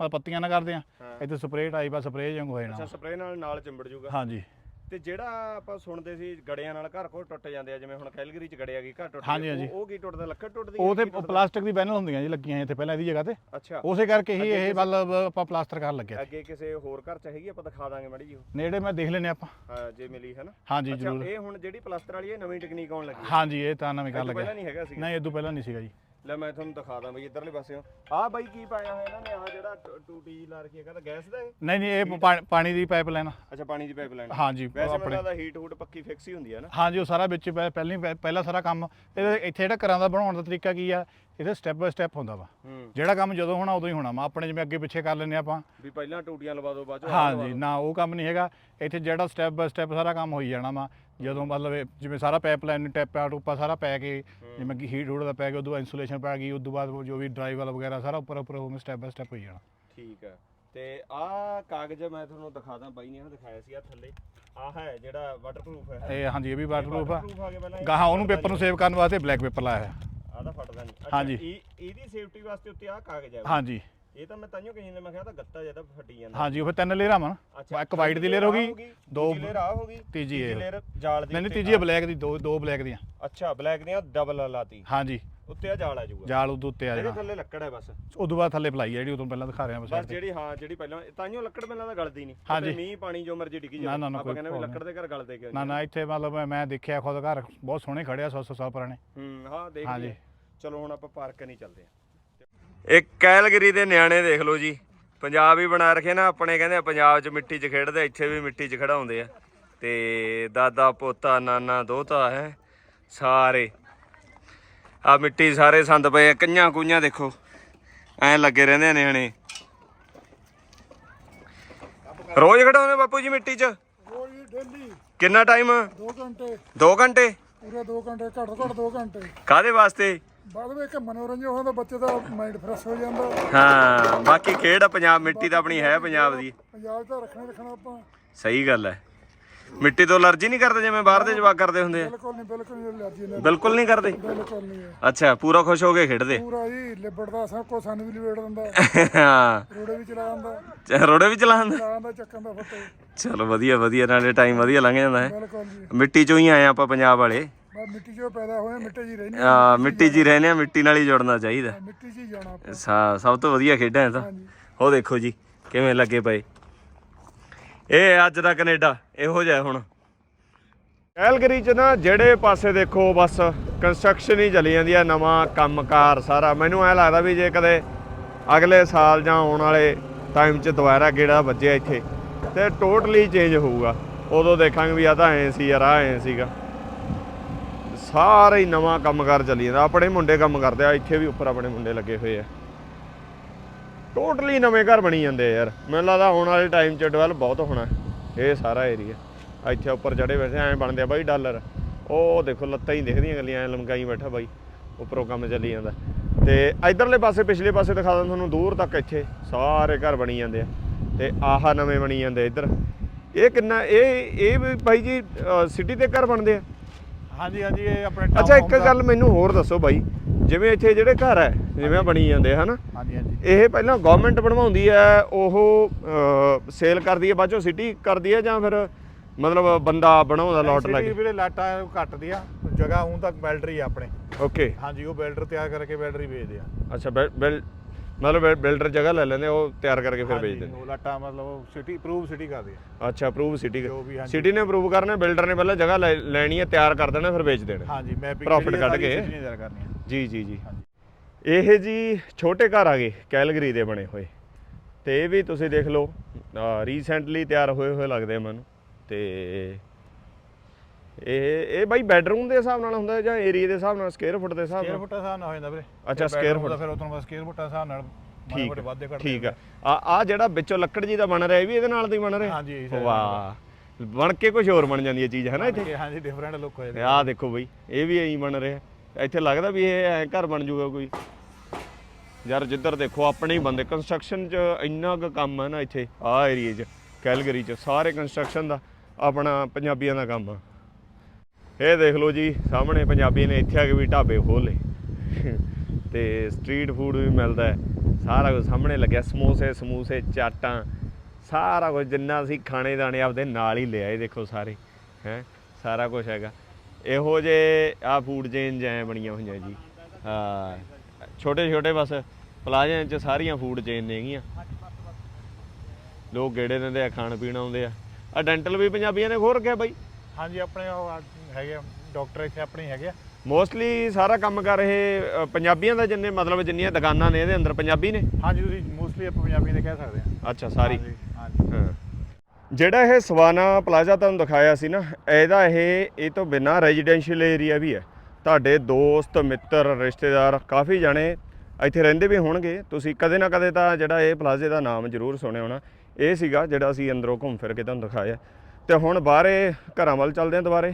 ਮਤਲਬ ਪੱਤੀਆਂ ਨਾ ਕਰਦੇ ਆ। ਹਾਂ। ਇੱਥੇ ਸਪਰੇਅ ਟਾਈਪ ਆ ਸਪਰੇਅ ਜੰਗ ਹੋ ਅੱਛਾ ਜਾਣਾ ਸਪਰੇਅ ਨਾਲ ਨਾਲ ਚਿੰਬੜ ਜੂਗਾ। ਹਾਂਜੀ। ਤੇ ਜਿਹੜਾ ਆਪਾਂ ਸੁਣਦੇ ਸੀ ਗੜਿਆਂ ਨਾਲ ਘਰ ਕੋਲ ਟੁੱਟ ਜਾਂਦੇ ਆ ਜਿਵੇਂ ਹੁਣ ਕੈਲਗਰੀ ਚ ਗੜਿਆ ਗਈ ਘਰ ਟੁੱਟ ਹਾਂਜੀ। ਉਹ ਉਹ ਕੀ ਟੁੱਟਦਾ? ਲੱਕੜ ਟੁੱਟਦੀ ਉਹ ਤੇ ਕੀ ਟੁੱਟਦਾ? ਪਲਾਸਟਿਕ ਦੀ ਪੈਨਲ ਹੁੰਦੀਆਂ ਜੀ ਲੱਗੀਆਂ ਇੱਥੇ ਪਹਿਲਾਂ ਇਹਦੀ ਜਗ੍ਹਾ ਤੇ। ਅੱਛਾ। ਉਸੇ ਕਰਕੇ ਹੀ ਇਹ ਮਤਲਬ ਆਪਾਂ ਪਲਾਸਟਰ ਕਰਨ ਲੱਗੇ। ਅੱਗੇ ਕਿਸੇ ਹੋਰ ਘਰ ਚ ਹੈਗੀ ਆਪਾਂ ਦਿਖਾ ਦਾਂਗੇ ਮੜੀ ਜੀ ਉਹ। ਨੇੜੇ ਮੈਂ ਦੇਖ ਲੈਨੇ ਆਪਾਂ। ਹਾਂ ਜੇ ਮਿਲੀ ਹੈ ਨਾ। ਹਾਂਜੀ ਅੱਛਾ ਜ਼ਰੂਰ। ਇਹ ਹੁਣ ਜਿਹੜੀ ਪਲਾਸਟਰ ਵਾਲੀ ਇਹ ਨਵੀਂ ਟੈਕਨੀਕ ਆਉਣ ਲੱਗੀ ਹੈ। ਹਾਂਜੀ ਇਹ ਤਾਂ ਨਵੇਂ ਕਰ ਇਹ ਤੋਂ ਪਹਿਲਾਂ ਨਹੀਂ ਹੈਗਾ ਸੀਗਾ। ਨਹੀਂ ਇਦੋਂ ਪਹਿਲਾਂ ਨਹੀਂ ਸੀਗਾ ਜੀ। ਲੈ ਮੈਂ ਤੁਹਾਨੂੰ ਦਿਖਾ ਦਾਂ ਬਈ ਇਧਰਲੇ ਪਾਸਿਓਂ। ਆਹ ਬਾਈ ਕੀ ਪਾਇਆ ਹੋਇਆ ਇਹਨਾਂ ਨੇ ਆਹ ਜਿਹੜਾ ਟੂਟੀ ਲਾ ਰੱਖੀ ਹੈ ਕਹਿੰਦਾ ਗੈਸ ਦਾ ਇਹ? ਨਹੀਂ ਨਹੀਂ ਇਹ ਪਾ- ਪਾਣੀ ਦੀ ਪਾਈਪ ਲਾਈਨ ਅੱਛਾ ਪਾਣੀ ਦੀ ਪਾਈਪ ਲਾਈਨ ਹਾਂਜੀ ਵੈਸੇ ਮੈਨੂੰ ਆਪਣੇ ਲੱਗਦਾ ਹੀਟ ਹੂਟ ਪੱਕੀ ਫਿਕਸ ਹੀ ਹੁੰਦੀ ਹੈ ਨਾ। ਹਾਂਜੀ ਉਹ ਸਾਰਾ ਵਿੱਚ ਪਹਿ- ਪਹਿਲਾਂ ਹੀ- ਪਹਿਲਾ ਸਾਰਾ ਕੰਮ। ਇਹਦੇ ਇੱਥੇ ਜਿਹੜਾ ਘਰਾਂ ਦਾ ਬਣਾਉਣ ਦਾ ਤਰੀਕਾ ਕੀ ਆ? ਇਹਦੇ ਸਟੈਪ ਬਾਈ ਸਟੈਪ ਹੁੰਦਾ ਵਾ। ਹੂੰ। ਜਿਹੜਾ ਕੰਮ ਜਦੋਂ ਹੋਣਾ ਉਦੋਂ ਹੀ ਹੋਣਾ ਵਾ। ਆਪਣੇ ਜਿਵੇਂ ਅੱਗੇ ਪਿੱਛੇ ਕਰ ਲੈਂਦੇ ਆਪਾਂ। ਵੀ ਪਹਿਲਾਂ ਟੂਟੀਆਂ ਲਵਾ ਦਿਓ ਬਾਅਦ ਚੋਂ ਹਾਂਜੀ ਦਿਓ। ਨਾ ਉਹ ਕੰਮ ਨਹੀਂ ਹੈਗਾ। ਇੱਥੇ ਜਿਹੜਾ ਸਟੈਪ ਬਾਈ ਸਟੈਪ ਸਾਰਾ ਕੰਮ ਹੋਈ ਜਾਣਾ ਵਾ। ਜਦੋਂ ਮਤਲਬ ਇਹ ਜਿਵੇਂ ਸਾਰਾ ਪਾਈਪਲਾਈਨ ਟੈਪਾ ਟੂਪਾ ਸਾਰਾ ਪੈ ਕੇ ਜਿਵੇਂ ਕਿ ਹੀਟ ਹੂਟ ਦਾ ਪੈ ਗਿਆ ਉਦੋਂ ਇਨਸੂਲੇਸ਼ਨ ਪੈ ਗਈ ਉਦੋਂ ਬਾਅਦ ਉਹ ਜੋ ਵੀ ਡਰਾਈਵ ਵਾਲਾ ਵਗੈਰਾ ਸਾਰਾ ਉੱਪਰ ਉੱਪਰ ਉਹ ਸਟੈਪ ਬਾਈ ਸਟੈਪ ਹੋਈ ਜਾਣਾ। ਠੀਕ ਹੈ ਤੇ ਆਹ ਕਾਗਜ਼ ਮੈਂ ਤੁਹਾਨੂੰ ਦਿਖਾ ਦਾਂ ਬਾਈ ਨੇ ਉਹ ਦਿਖਾਇਆ ਸੀ ਆ ਥੱਲੇ। ਆਹ ਹੈ ਜਿਹੜਾ ਵਾਟਰਪ੍ਰੂਫ ਹੈ। ਇਹ ਹਾਂਜੀ ਇਹ ਵੀ ਵਾਟਰਪ੍ਰੂਫ ਆ। waterproof ਆ ਗਿਆ ਪਹਿਲਾਂ ਇਹ। ਗਾਹਾਂ ਉਹਨੂੰ ਪੇਪਰ ਨੂੰ ਸੇਵ ਕਰਨ ਵਾਸਤੇ ਬਲੈਕ ਪੇਪਰ ਲਾਇਆ ਹੋਇਆ। ਆਹ ਆ ਤਾਂ ਫਟਦਾ ਨਹੀਂ। ਹਾਂਜੀ। ਇਹ ਇਹਦੀ ਸੇਫਟੀ ਵਾਸਤੇ ਉੱਤੇ ਆ ਕਾਗਜ਼ ਹੈ ਹਾਂਜੀ। ਇਹ ਤਾਂ ਮੈਂ ਤਾਂਿਓ ਕਹੀ ਜਾਂਦਾ ਮੈਂ ਕਿਹਾ ਤਾਂ ਗੱਤਾ ਜ਼ਿਆਦਾ ਫਟੀ ਜਾਂਦਾ। ਹਾਂਜੀ ਉਹ ਫਿਰ ਤਿੰਨ ਲੇਅਰਾਂ ਵਾ ਇੱਕ white ਦੀ layer ਹੋ ਗਈ, ਦੋ- ਲੇਅਰ ਆ ਹੋ ਗਈ ਤੀਜੀ ਇਹ। ਲੇਅਰ ਜਾਲ ਦੀ ਨਹੀਂ ਨਹੀਂ ਉੱਤੇ ਤੀਜੀ ਬਲੈਕ ਦੀ ਦੋ ਦੋ ਬਲੈਕ ਦੀਆਂ। ਅੱਛਾ ਬਲੈਕ ਦੀਆਂ ਡਬਲ ਲਾਤੀ। ਹਾਂਜੀ। ਉੱਤੇ ਆ ਜਾਲ ਆ ਜਾਊਗਾ। ਜਾਲ ਉਦੋਂ ਉੱਤੇ ਆ ਇਹਦੇ ਜਾਣਾ। ਥੱਲੇ ਲੱਕੜ ਹੈ ਬਸ। ਉਦੋਂ ਬਾਅਦ ਥੱਲੇ ਪਲਾਈ ਆ ਜਿਹੜੀ ਉਦੋਂ ਪਹਿਲਾਂ ਦਿਖਾ ਰਿਹਾ ਬਸ ਬਸ ਜਿਹੜੀ ਹਾਂ ਜਿਹੜੀ ਪਹਿਲਾਂ ਤਾਂਿਓ ਲੱਕੜ ਪਹਿਲਾਂ ਤਾਂ ਗਲਦੀ ਨਹੀਂ। ਹਾਂਜੀ। ਉੱਤੇ ਮੀਂਹ ਪਾਣੀ ਜੋ ਮਰਜ਼ੀ ਡਿੱਗੀ ਨਾ, ਜਾਵੇ। ਨਾ, ਨਾ, ਆਪਾਂ ਕੋਈ ਕਹਿੰਦੇ ਵੀ problem ਲੱਕੜ ਦੇ ਘਰ ਗਲਦੇ ਕਿਉਂ ਨਾ ਨਾ ਇੱਥੇ ਮਤਲਬ ਮੈਂ- ਮੈਂ ਦੇਖਿਆ ਖੁਦ ਘਰ ਬਹੁਤ ਸੋਹਣੇ ਖੜਿਆ 100 ਸਾਲ ਪੁਰਾਣੇ। ਹੂੰ ਹਾਂ ਦੇਖ ਹਾਂਜੀ। ਲਈਏ। ਚਲੋ ਹੁਣ ਆਪਾਂ ਪਾਰਕ ਨਹੀਂ ਚੱਲਦੇ। ਆ ਇੱਕ ਕੈਲਗਰੀ ਦੇ ਨਿਆਣੇ ਦੇਖ ਲਓ ਜੀ। ਪੰਜਾਬ ਹੀ ਬਣਾ ਰੱਖੇ ਨਾ ਆਪਣੇ ਕਹਿੰਦੇ ਆ ਪੰਜਾਬ 'ਚ ਮਿੱਟੀ 'ਚ ਖੇਡਦੇ ਇੱਥੇ ਵੀ ਮਿੱਟੀ 'ਚ ਖੜਾਉਂਦੇ ਆ। ਤੇ ਦਾਦਾ ਪੋਤਾ ਨਾਨਾ ਦੋਤਾ ਹੈ ਸਾਰੇ। ਆ ਮਿੱਟੀ ਸਾਰੇ ਸੰਦ ਪਏ ਆ ਕੰਆਂ ਕੁਈਆਂ ਦੇਖੋ। ਐ ਲੱਗੇ ਰਹਿੰਦੇ ਆ ਨਿਆਣੇ। ਰੋਜ਼ ਖੜਾਉਂਦੇ ਬਾਪੂ ਜੀ ਮਿੱਟੀ 'ਚ? ਰੋਜ਼ ਡੇਲੀ ਕਿੰਨਾ ਟਾਈਮ? 2 ਘੰਟੇ। 2 ਘੰਟੇ? ਪੂਰੇ 2 ਘੰਟੇ ਘੱਟ ਤੋਂ ਘੱਟ 2 ਘੰਟੇ। ਕਾਦੇ ਵਾਸਤੇ? ਬਾਅਦ ਵਿੱਚ ਮਨੋਰੰਜਨ ਹੋ ਜਾਂਦਾ ਬੱਚੇ ਦਾ ਮਾਈਂਡ ਫਰੈਸ਼ ਹੋ ਜਾਂਦਾ। ਹਾਂ ਬਾਕੀ ਖੇਡ ਆ ਪੰਜਾਬ ਮਿੱਟੀ ਤਾਂ ਆਪਣੀ ਹੈ ਪੰਜਾਬ ਦੀ। ਪੰਜਾਬ ਦਾ ਰੱਖਣਾ ਰੱਖਣਾ ਆਪਾਂ। ਸਹੀ ਗੱਲ ਹੈ। ਮਿੱਟੀ ਤੋਂ ਅਲਰਜੀ ਨਹੀਂ ਕਰਦੇ ਜਿਵੇਂ ਬਾਹਰ ਦੇ ਜਵਾਕ ਕਰਦੇ ਹੁੰਦੇ ਆ? ਬਿਲਕੁਲ ਨਹੀਂ ਬਿਲਕੁਲ ਨਹੀਂ ਅਲਰਜੀ ਬਿਲਕੁਲ ਨਹੀਂ ਕਰਦੇ? ਬਿਲਕੁਲ ਨਹੀਂ ਹੈ। ਅੱਛਾ ਪੂਰਾ ਖੁਸ਼ ਹੋ ਕੇ ਖੇਡਦੇ? ਪੂਰਾ ਜੀ ਲਿਬੜਦਾ ਸਭ ਕੁਝ ਸਾਨੂੰ ਵੀ ਲਿਬੜ ਦਿੰਦਾ। ਹਾਂ। ਰੋੜੇ ਵੀ ਚਲਾ ਜਾਂਦਾ ਚ- ਰੋੜੇ ਵੀ ਚਲਾਉਂਦੇ ਚਲਾ ਜਾਂਦਾ ਚੱਕਣ ਦਾ ਫੱਟੇ। ਚਲੋ ਵਧੀਆ ਵਧੀਆ ਨਾਲੇ ਟਾਈਮ ਵਧੀਆ ਲੰਘ ਜਾਂਦਾ ਹੈ। ਬਿਲਕੁਲ ਜੀ। ਮਿੱਟੀ ਚੋਂ ਹੀ ਆਏ ਆਪਾਂ ਪੰਜਾਬ ਵਾਲੇ। ਬਸ ਮਿੱਟੀ 'ਚੋਂ ਪੈਦਾ ਹੋਏ ਮਿੱਟੀ 'ਚ ਹੀ। ਰਹਿੰਦੇ ਆ ਮਿੱਟੀ 'ਚ ਹੀ ਰਹਿੰਦੇ ਆ ਮਿੱਟੀ ਨਾਲ ਹੀ ਜੁੜਨਾ ਚਾਹੀਦਾ। ਮਿੱਟੀ 'ਚ ਹੀ ਜਾਣਾ ਆਪਾਂ। ਸਾ- ਸਭ ਤੋਂ ਵਧੀਆ ਖੇਡਾਂ ਇਹ ਤਾਂ। ਉਹ ਦੇਖੋ ਜੀ ਕਿਵੇਂ ਲੱਗੇ ਪਏ। ਇਹ ਅੱਜ ਦਾ ਕੈਨੇਡਾ, ਇਹੋ ਜਿਹਾ ਹੁਣ। ਕੈਲਗਰੀ ਚ ਨਾ ਜਿਹੜੇ ਪਾਸੇ ਦੇਖੋ, ਬਸ ਕੰਸਟਰਕਸ਼ਨ ਹੀ ਚੱਲੀ ਜਾਂਦੀ ਹੈ ਨਵਾਂ ਕੰਮਕਾਰ ਸਾਰਾ। ਮੈਨੂੰ ਐ ਲੱਗਦਾ ਵੀ ਜੇ ਕਦੇ ਅਗਲੇ ਸਾਲ ਜਾਂ ਆਉਣ ਵਾਲੇ ਟਾਈਮ 'ਚ ਦੁਬਾਰਾ ਗੇੜਾ ਵੱਜਿਆ ਇੱਥੇ, ਤੇ ਟੋਟਲੀ ਚੇਂਜ ਹੋਊਗਾ। ਉਦੋਂ ਦੇਖਾਂਗੇ ਵੀ ਆ ਤਾਂ ਐ ਸੀ, ਯਾਰ ਆ ਐ ਸੀਗਾ। ਸਾਰਾ ਹੀ ਨਵਾਂ ਕੰਮਕਾਰ ਚੱਲੀ ਜਾਂਦਾ। ਆਪਣੇ ਮੁੰਡੇ ਕੰਮ ਕਰਦੇ ਆ, ਇੱਥੇ ਵੀ ਉੱਪਰ ਆਪਣੇ ਮੁੰਡੇ ਲੱਗੇ ਹੋਏ ਆ। ਟੋਟਲੀ ਨਵੇਂ ਘਰ ਬਣੀ ਜਾਂਦੇ ਆ ਯਾਰ। ਮੈਨੂੰ ਲੱਗਦਾ ਆਉਣ ਵਾਲੇ ਟਾਈਮ 'ਚ ਡਿਵੈਲਪ ਬਹੁਤ ਹੋਣਾ। ਇਹ ਸਾਰਾ ਏਰੀਆ ਇੱਥੇ ਉੱਪਰ ਚੜੇ ਬੈਠੇ ਐਂ ਬਣਦੇ ਆ ਬਾਈ ਡਾਲਰ। ਉਹ ਦੇਖੋ ਲੱਤਾਂ ਹੀ ਦਿਖਦੀਆਂ ਗੱਲੀਆਂ ਐਂ ਲਮਕਾਈ ਬੈਠਾ ਬਾਈ। ਉੱਪਰੋਂ ਕੰਮ ਚੱਲੀ ਜਾਂਦਾ। ਤੇ ਇਧਰਲੇ ਪਾਸੇ ਪਿਛਲੇ ਪਾਸੇ ਦਿਖਾ ਦਾਂ ਤੁਹਾਨੂੰ ਦੂਰ ਤੱਕ ਇੱਥੇ ਸਾਰੇ ਘਰ ਬਣੀ ਜਾਂਦੇ ਆ। ਤੇ ਆਹ ਨਵੇਂ ਬਣੀ ਜਾਂਦੇ ਇੱਧਰ। ਇਹ ਕਿੰਨਾ ਇਹ ਇਹ ਵੀ ਬਾਈ ਜੀ ਸਿਟੀ ਦੇ ਘਰ ਬਣਦੇ ਆ? ਹਾਂਜੀ ਹਾਂਜੀ ਇਹ ਆਪਣੇ ਅੱਛਾ ਇੱਕ ਗੱਲ ਮੈਨੂੰ ਹੋਰ ਦੱਸੋ ਬਾਈ। ਜਿਵੇਂ ਇੱਥੇ ਜਿਹੜੇ ਘਰ ਹੈ ਜਿਵੇਂ ਬਣੀ ਜਾਂਦੇ ਆ ਹਨਾ? ਹਾਂਜੀ ਹਾਂਜੀ। ਇਹ ਪਹਿਲਾਂ ਗਵਰਨਮੈਂਟ ਬਣਵਾਉਂਦੀ ਹੈ ਉਹ ਸੇਲ ਕਰਦੀ ਹੈ ਬਾਅਦ ਸਿਟੀ ਕਰਦੀ ਹੈ ਜਾਂ ਫਿਰ ਮਤਲਬ ਬੰਦਾ ਬਣਾਉਂਦਾ ਲੋਟ ਲੱਗੇ ਵੀਰੇ ਲਾਟਾਂ ਘੱਟਦੀ ਆ ਜਗ੍ਹਾ ਹੁਣ ਤੱਕ ਬਿਲਡਰ ਆ ਆਪਣੇ। ਓਕੇ ਹਾਂਜੀ ਉਹ ਬਿਲਡਰ ਤਿਆਰ ਕਰਕੇ ਬਿਲਡਰ ਵੇਚਦੇ ਆ। ਅੱਛਾ ਬਿਲ ਮਤਲਬ ਬਿਲਡਰ ਜਗ੍ਹਾ ਲੈ ਲੈਂਦੇ ਉਹ ਤਿਆਰ ਕਰਕੇ ਫਿਰ ਵੇਚ ਦਿੰਦੇ ਉਹ ਲਾਟਾਂ ਮਤਲਬ ਸਿਟੀ ਪ੍ਰੂਵ ਸਿਟੀ ਕਰਦੇ ਆ। ਅੱਛਾ ਅਪਰੂਵ ਸਿਟੀ। ਸਿਟੀ ਨੇ ਅਪਰੂਵ ਕਰਨਾ ਬਿਲਡਰ ਨੇ ਪਹਿਲਾਂ ਜਗ੍ਹਾ ਲੈਣੀ ਹੈ ਤਿਆਰ ਕਰ ਦੇਣਾ ਫਿਰ ਵੇਚ ਦੇਣਾ। ਹਾਂਜੀ ਮੈਪਿੰਗ Profit ਕੱਢ ਕੇ। ਤਿਆਰ ਕਰਨੀ ਆ। ਜੀ ਜੀ ਜੀ। ਇਹ ਜੀ ਛੋਟੇ ਘਰ ਆ ਗਏ ਕੈਲਗਰੀ ਦੇ ਬਣੇ ਹੋਏ। ਤੇ ਇਹ ਵੀ ਤੁਸੀਂ ਦੇਖ ਲਓ ਰੀਸੈਂਟਲੀ ਤਿਆਰ ਹੋਏ ਹੋਏ ਲੱਗਦੇ ਆ ਮੈਨੂੰ। ਤੇ ਇਹ ਇਹ ਬਾਈ ਬੈਡਰੂਮ ਦੇ ਹਿਸਾਬ ਨਾਲ ਹੁੰਦਾ ਜਾਂ ਏਰੀਆ ਦੇ ਹਿਸਾਬ ਨਾਲ ਸਕੁਅਰ ਫੁੱਟ ਦੇ ਹਿਸਾਬ ਸਕੇਅਰ ਨਾਲ? ਫੁੱਟ ਦਾ ਹਿਸਾਬ ਨਾਲ ਹੋ ਜਾਂਦਾ ਵੀਰੇ। ਅੱਛਾ, foot। ਦਾ ਫਿਰ ਉਦੋਂ ਬਾਅਦ ਸਕੇਅਰ ਫੁੱਟ ਦਾ ਹਿਸਾਬ ਨਾਲ ਠੀਕ ਆ, ਵਾਧੇ ਘੱਟਦੇ ਠੀਕ ਆ। ਆ। ਆ ਜਿਹੜਾ ਵਿੱਚੋਂ ਲੱਕੜ ਜੀ ਦਾ ਬਣ ਰਿਹਾ ਇਹ ਵੀ ਇਹਦੇ ਨਾਲ ਦਾ ਹੀ ਬਣ ਰਿਹਾ? ਹਾਂਜੀ, ਵਾਹ। ਬਣ ਕੇ ਕੁਝ ਹੋਰ ਬਣ ਜਾਂਦੀ ਹੈ ਚੀਜ਼ ਹੈ ਨਾ ਇੱਥੇ? ਹਾਂਜੀ ਡਿਫਰੈਂਟ ਲੁੱਕ ਹੋ ਜਾਂਦੀ ਆਹ ਦੇਖੋ ਬਈ ਇਹ ਵੀ ਐਂ ਬਣ ਰਿਹਾ। ਇੱਥੇ ਲੱਗਦਾ ਵੀ ਇਹ ਐਂ ਘਰ ਬਣ ਜੂਗਾ ਕੋਈ। ਯਾਰ ਜਿੱਧਰ ਦੇਖੋ, ਆਪਣੇ ਹੀ ਬੰਦੇ ਕੰਸਟਰਕਸ਼ਨ 'ਚ ਇੰਨਾ ਕੁ ਕੰਮ ਹੈ ਨਾ ਇੱਥੇ, ਆਹ ਏਰੀਏ 'ਚ, ਕੈਲਗਰੀ 'ਚ, ਸਾਰੇ ਕੰਸਟਰਕਸ਼ਨ ਦਾ ਆਪਣਾ ਪੰਜਾਬੀਆਂ ਦਾ ਕੰਮ ਆ। ਇਹ ਦੇਖ ਲਓ ਜੀ, ਸਾਹਮਣੇ ਪੰਜਾਬੀ ਨੇ ਇੱਥੇ ਆ ਕੇ ਵੀ ਢਾਬੇ ਖੋਲੇ ਤੇ ਸਟਰੀਟ ਫੂਡ ਵੀ ਮਿਲਦਾ ਹੈ। ਸਾਰਾ ਕੁਝ ਸਾਹਮਣੇ ਲੱਗਿਆ, ਸਮੋਸੇ, ਸਮੂਸੇ, ਚਾਟਾਂ, ਸਾਰਾ ਕੁਝ ਜਿੰਨਾ ਅਸੀਂ ਖਾਣੇ ਦਾਣੇ ਆਪਦੇ ਨਾਲ ਹੀ ਲਿਆਏ, ਦੇਖੋ ਸਾਰੇ, ਹੈ, ਸਾਰਾ ਕੁਝ ਹੈਗਾ। ਇਹੋ ਜੇ ਆ ਫੂਡ ਚੇਂਜ ਐ ਬਣੀਆਂ ਹੋਈਆਂ ਜੀ। ਹਾਂ ਛੋਟੇ ਛੋਟੇ ਬਸ ਪਲਾਜ਼ਿਆਂ 'ਚ ਸਾਰੀਆਂ ਫੂਡ ਚੇਨ ਨੇਗੀਆਂ ਲੋਕ ਗੇੜੇ ਦਿੰਦੇ ਆ ਖਾਣ ਪੀਣ ਆਉਂਦੇ ਆ। ਆ ਡੈਂਟਲ ਵੀ ਪੰਜਾਬੀਆਂ ਨੇ ਖੋਲ ਰੱਖਿਆ ਬਾਈ। ਹਾਂਜੀ ਆਪਣੇ ਉਹ ਆ- ਹੈਗੇ ਡਾਕਟਰ ਇੱਥੇ ਆਪਣੇ ਹੈਗੇ ਆ। ਮੋਸਟਲੀ ਸਾਰਾ ਕੰਮ ਕਰ ਅ, ਪੰਜਾਬੀਆਂ ਦਾ ਜਿੰਨੇ ਮਤਲਬ ਜਿੰਨੀਆਂ ਦੁਕਾਨਾਂ ਨੇ ਇਹਦੇ ਅੰਦਰ ਪੰਜਾਬੀ ਨੇ। ਹਾਂਜੀ ਤੁਸੀਂ ਮੋਸਟਲੀ ਆਪਾਂ ਪੰਜਾਬੀ ਦੇ ਕਹਿ ਸਕਦੇ ਆ। ਅੱਛਾ ਸਾਰੀ। ਹਾਂਜੀ, ਹਾਂਜੀ। ਹਾਂ। ਜਿਹੜਾ ਇਹ ਸਵਾਨਾ ਪਲਾਜ਼ਾ ਤੁਹਾਨੂੰ ਦਿਖਾਇਆ ਸੀ ਨਾ, ਇਹਦਾ ਇਹ ਇਹ ਤੋਂ ਬਿਨਾ ਰੈਜ਼ੀਡੈਂਸ਼ੀਅਲ ਏਰੀਆ ਵੀ ਹੈ। ਤੁਹਾਡੇ ਦੋਸਤ, ਮਿੱਤਰ, ਰਿਸ਼ਤੇਦਾਰ, ਕਾਫੀ ਜਾਣੇ ਇੱਥੇ ਰਹਿੰਦੇ ਵੀ ਹੋਣਗੇ। ਤੁਸੀਂ ਕਦੇ ਨਾ ਕਦੇ ਤਾਂ ਜਿਹੜਾ ਇਹ ਪਲਾਜ਼ੇ ਦਾ ਨਾਮ ਜ਼ਰੂਰ ਸੁਣਿਆ ਹੋਣਾ। ਇਹ ਸੀਗਾ ਜਿਹੜਾ ਅਸੀਂ ਅੰਦਰੋਂ ਘੁੰਮ ਫਿਰ ਕੇ ਤੁਹਾਨੂੰ ਦਿਖਾਇਆ। ਤੇ ਹੁਣ ਬਾਹਰੇ ਘਰਾਂ ਵੱਲ ਚੱਲਦੇ ਹਾਂ ਦੁਬਾਰੇ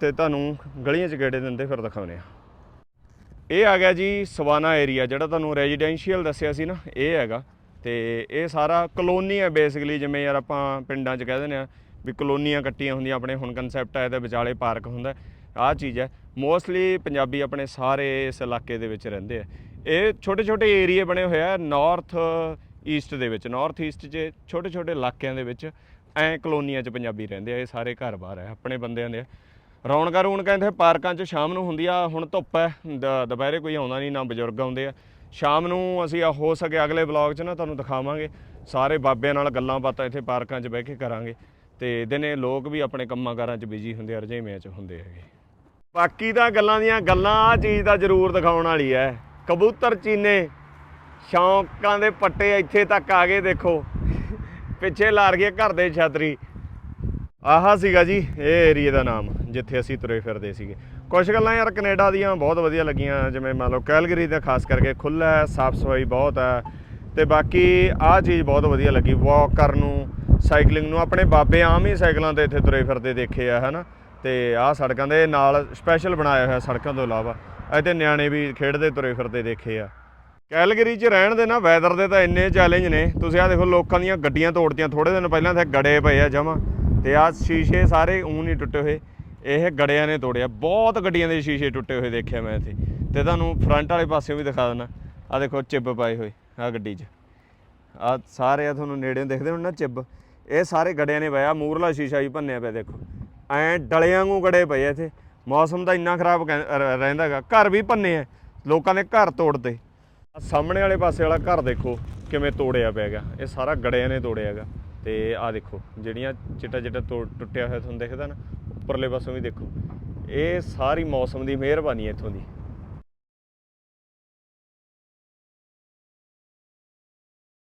ਤੇ ਤੁਹਾਨੂੰ ਗਲੀਆਂ 'ਚ ਗੇੜੇ ਦਿੰਦੇ ਫਿਰ ਦਿਖਾਉਂਦੇ ਆ ਇਹ ਆ ਗਿਆ ਜੀ ਸਵਾਨਾ ਏਰੀਆ ਜਿਹੜਾ ਤੁਹਾਨੂੰ ਰੈਜ਼ੀਡੈਂਸ਼ੀਅਲ ਦੱਸਿਆ ਸੀ ਨਾ, ਇਹ ਹੈਗਾ। ਤੇ ਇਹ ਸਾਰਾ ਕਲੋਨੀ ਹੈ ਬੇਸਿਕਲੀ ਜਿਵੇਂ ਯਾਰ ਆਪਾਂ ਪਿੰਡਾਂ 'ਚ ਕਹਿ ਦਿੰਦੇ ਆ ਵੀ ਕਲੋਨੀਆਂ ਕੱਟੀਆਂ ਹੁੰਦੀਆਂ, ਆਪਣੇ ਹੁਣ ਕਨਸੈਪਟ ਆਇਆ ਤੇ ਵਿਚਾਲੇ ਪਾਰਕ ਹੁੰਦਾ, ਆਹ ਚੀਜ਼ ਹੈ। ਮੋਸਟਲੀ ਪੰਜਾਬੀ ਆਪਣੇ ਸਾਰੇ ਇਸ ਇਲਾਕੇ ਦੇ ਵਿੱਚ ਰਹਿੰਦੇ ਆ। ਇਹ ਛੋਟੇ ਛੋਟੇ ਏਰੀਏ ਬਣੇ ਹੋਏ ਆ ਨਾਰਥ ਈਸਟ ਦੇ ਵਿੱਚ ਨਾਰਥ ਈਸਟ 'ਚ ਛੋਟੇ ਛੋਟੇ ਇਲਾਕਿਆਂ ਦੇ ਵਿੱਚ ਐ ਕਲੋਨੀਆਂ 'ਚ ਪੰਜਾਬੀ ਰਹਿੰਦੇ ਆ, ਇਹ ਸਾਰੇ ਘਰ ਬਾਹਰ ਆ, ਆਪਣੇ ਬੰਦਿਆਂ ਦੇ ਆ। ਰੌਣਕਾਂ ਰੌਣਕਾਂ ਇੱਥੇ ਪਾਰਕਾਂ 'ਚ ਸ਼ਾਮ ਨੂੰ ਹੁੰਦੀ ਆ, ਹੁਣ ਧੁੱਪ ਹੈ ਦੁਪਹਿਰੇ ਕੋਈ ਆਉਂਦਾ ਨਹੀਂ ਨਾ ਬਜ਼ੁਰਗ ਆਉਂਦੇ ਆ। ਸ਼ਾਮ ਨੂੰ ਅਸੀਂ ਆ ਹੋ ਸਕੇ ਅਗਲੇ ਵਲੌਗ 'ਚ ਨਾ ਤੁਹਾਨੂੰ ਦਿਖਾਵਾਂਗੇ। ਸਾਰੇ ਬਾਬਿਆਂ ਨਾਲ ਗੱਲਾਂ ਬਾਤਾਂ ਇੱਥੇ ਪਾਰਕਾਂ 'ਚ ਬਹਿ ਕੇ ਕਰਾਂਗੇ। ਤੇ ਦਿਨੇ ਲੋਕ ਵੀ ਆਪਣੇ ਕੰਮਾਂ ਕਾਰਾਂ 'ਚ ਬਿਜ਼ੀ ਹੁੰਦੇ ਆ ਰਜੇਵਿਆਂ 'ਚ ਹੁੰਦੇ ਹੈਗੇ। ਬਾਕੀ ਤਾਂ ਗੱਲਾਂ ਦੀਆਂ ਗੱਲਾਂ ਆ ਚੀਜ਼ ਦਾ ਜ਼ਰੂਰ ਦਿਖਾਉਣ ਵਾਲੀ ਐ ਕਬੂਤਰ ਚੀਨੇ, ਸ਼ੌਂਕਾਂ ਦੇ ਪੱਟੇ ਇੱਥੇ ਤੱਕ ਆ ਗਏ, ਦੇਖੋ। ਪਿੱਛੇ ਲਾਰ ਗਏ ਘਰ ਦੇ ਛਤਰੀ। ਆਹਾ ਸੀਗਾ ਜੀ, ਇਹ ਏਰੀਏ ਦਾ ਨਾਮ, ਜਿੱਥੇ ਅਸੀਂ ਤੁਰੇ ਫਿਰਦੇ ਸੀਗੇ। ਕੁਝ ਗੱਲਾਂ ਯਾਰ ਕੈਨੇਡਾ ਦੀਆਂ ਬਹੁਤ ਵਧੀਆ ਲੱਗੀਆਂ, ਜਿਵੇਂ ਮੰਨ ਲਓ ਕੈਲਗਰੀ ਦਾ ਖਾਸ ਕਰਕੇ ਖੁੱਲ੍ਹਾ ਹੈ, ਸਾਫ਼ ਸਫ਼ਾਈ ਬਹੁਤ ਹੈ ਤੇ ਬਾਕੀ ਆਹ ਚੀਜ਼ ਬਹੁਤ ਵਧੀਆ ਲੱਗੀ ਵਾਕ ਕਰਨ ਨੂੰ ਸਾਈਕਲਿੰਗ ਨੂੰ, ਆਪਣੇ ਬਾਬੇ ਆਮ ਹੀ ਸਾਈਕਲਾਂ ਤੇ ਇੱਥੇ ਤੁਰੇ ਫਿਰਦੇ ਦੇਖੇ ਆ, ਹਨਾ? ਤੇ ਆਹ ਸੜਕਾਂ ਦੇ ਨਾਲ ਸਪੈਸ਼ਲ ਬਣਾਇਆ ਹੋਇਆ ਸੜਕਾਂ ਤੋਂ ਇਲਾਵਾ ਇੱਥੇ ਨਿਆਣੇ ਵੀ ਖੇਡਦੇ ਤੁਰੇ ਫਿਰਦੇ ਦੇਖੇ ਆ। ਕੈਲਗਰੀ 'ਚ ਰਹਿਣ ਦੇ ਨਾ ਵੈਦਰ ਦੇ ਤਾਂ ਇੰਨੇ ਚੈਲੰਜ ਨੇ, ਤੁਸੀਂ ਆ ਦੇਖੋ ਲੋਕਾਂ ਦੀਆਂ ਗੱਡੀਆਂ ਤੋੜਦੀਆਂ ਥੋੜੇ ਦਿਨ ਪਹਿਲਾਂ ਤੇ ਗੜੇ ਪਏ ਆ ਜਮਾ, ਤੇ ਆ ਸ਼ੀਸ਼ੇ ਸਾਰੇ ਊਂ ਨਹੀਂ ਟੁੱਟੇ ਹੋਏ। ਇਹ ਗੜਿਆਂ ਨੇ ਤੋੜਿਆ। ਬਹੁਤ ਗੱਡੀਆਂ ਦੇ ਸ਼ੀਸ਼ੇ ਟੁੱਟੇ ਹੋਏ ਦੇਖਿਆ ਮੈਂ ਇੱਥੇ। ਤੇ ਤੁਹਾਨੂੰ ਫਰੰਟ ਵਾਲੇ ਪਾਸਿਓਂ ਵੀ ਦਿਖਾ ਦਿੰਦਾ। ਆ ਦੇਖੋ, ਚਿੱਬ ਪਾਏ ਹੋਏ ਆ ਗੱਡੀ 'ਚ। ਆ ਸਾਰੇ ਆ ਤੁਹਾਨੂੰ ਨੇੜੇ ਦੇਖਦੇ ਹੁਣ ਨਾ ਚਿੱਬ। ਇਹ ਸਾਰੇ ਗੜਿਆਂ ਨੇ ਪਾਇਆ ਮੂਰਲਾ ਸ਼ੀਸ਼ਾ ਹੀ ਭੰਨਿਆ ਪਿਆ ਦੇਖੋ। ਐ ਡਲਿਆਂ ਵਾਂਗੂ ਗੜੇ ਪਏ ਇੱਥੇ। ਮੌਸਮ ਤਾਂ ਇੰਨਾ ਖਰਾਬ ਕਹਿ- ਰ- ਰਹਿੰਦਾਗਾ ਘਰ ਵੀ ਭੰਨੇ ਆ। ਲੋਕਾਂ ਦੇ ਘਰ ਤੋੜਦੇ। ਆ ਸਾਹਮਣੇ ਵਾਲੇ ਪਾਸੇ ਵਾਲਾ ਘਰ ਦੇਖੋ ਕਿਵੇਂ ਤੋੜਿਆ ਪਿਆ ਹੈਗਾ। ਇਹ ਸਾਰਾ ਗੜਿਆਂ ਨੇ ਤੋੜਿਆ ਹੈਗਾ। ਤੇ ਆ ਦੇਖੋ, ਜਿਹੜੀਆਂ ਚਿੱਟਾ ਚਿੱਟਾ ਤੋੜ- ਟੁੱਟਿਆ ਹੋਇਆ ਤੁਹਾਨੂੰ ਦਿਖਦਾ ਨਾ ਉੱਪਰਲੇ ਪਾਸੋਂ ਵੀ ਦੇਖੋ। ਇਹ ਸਾਰੀ ਮੌਸਮ ਦੀ ਮਿਹਰਬਾਨੀ ਹੈ ਇੱਥੋਂ ਦੀ।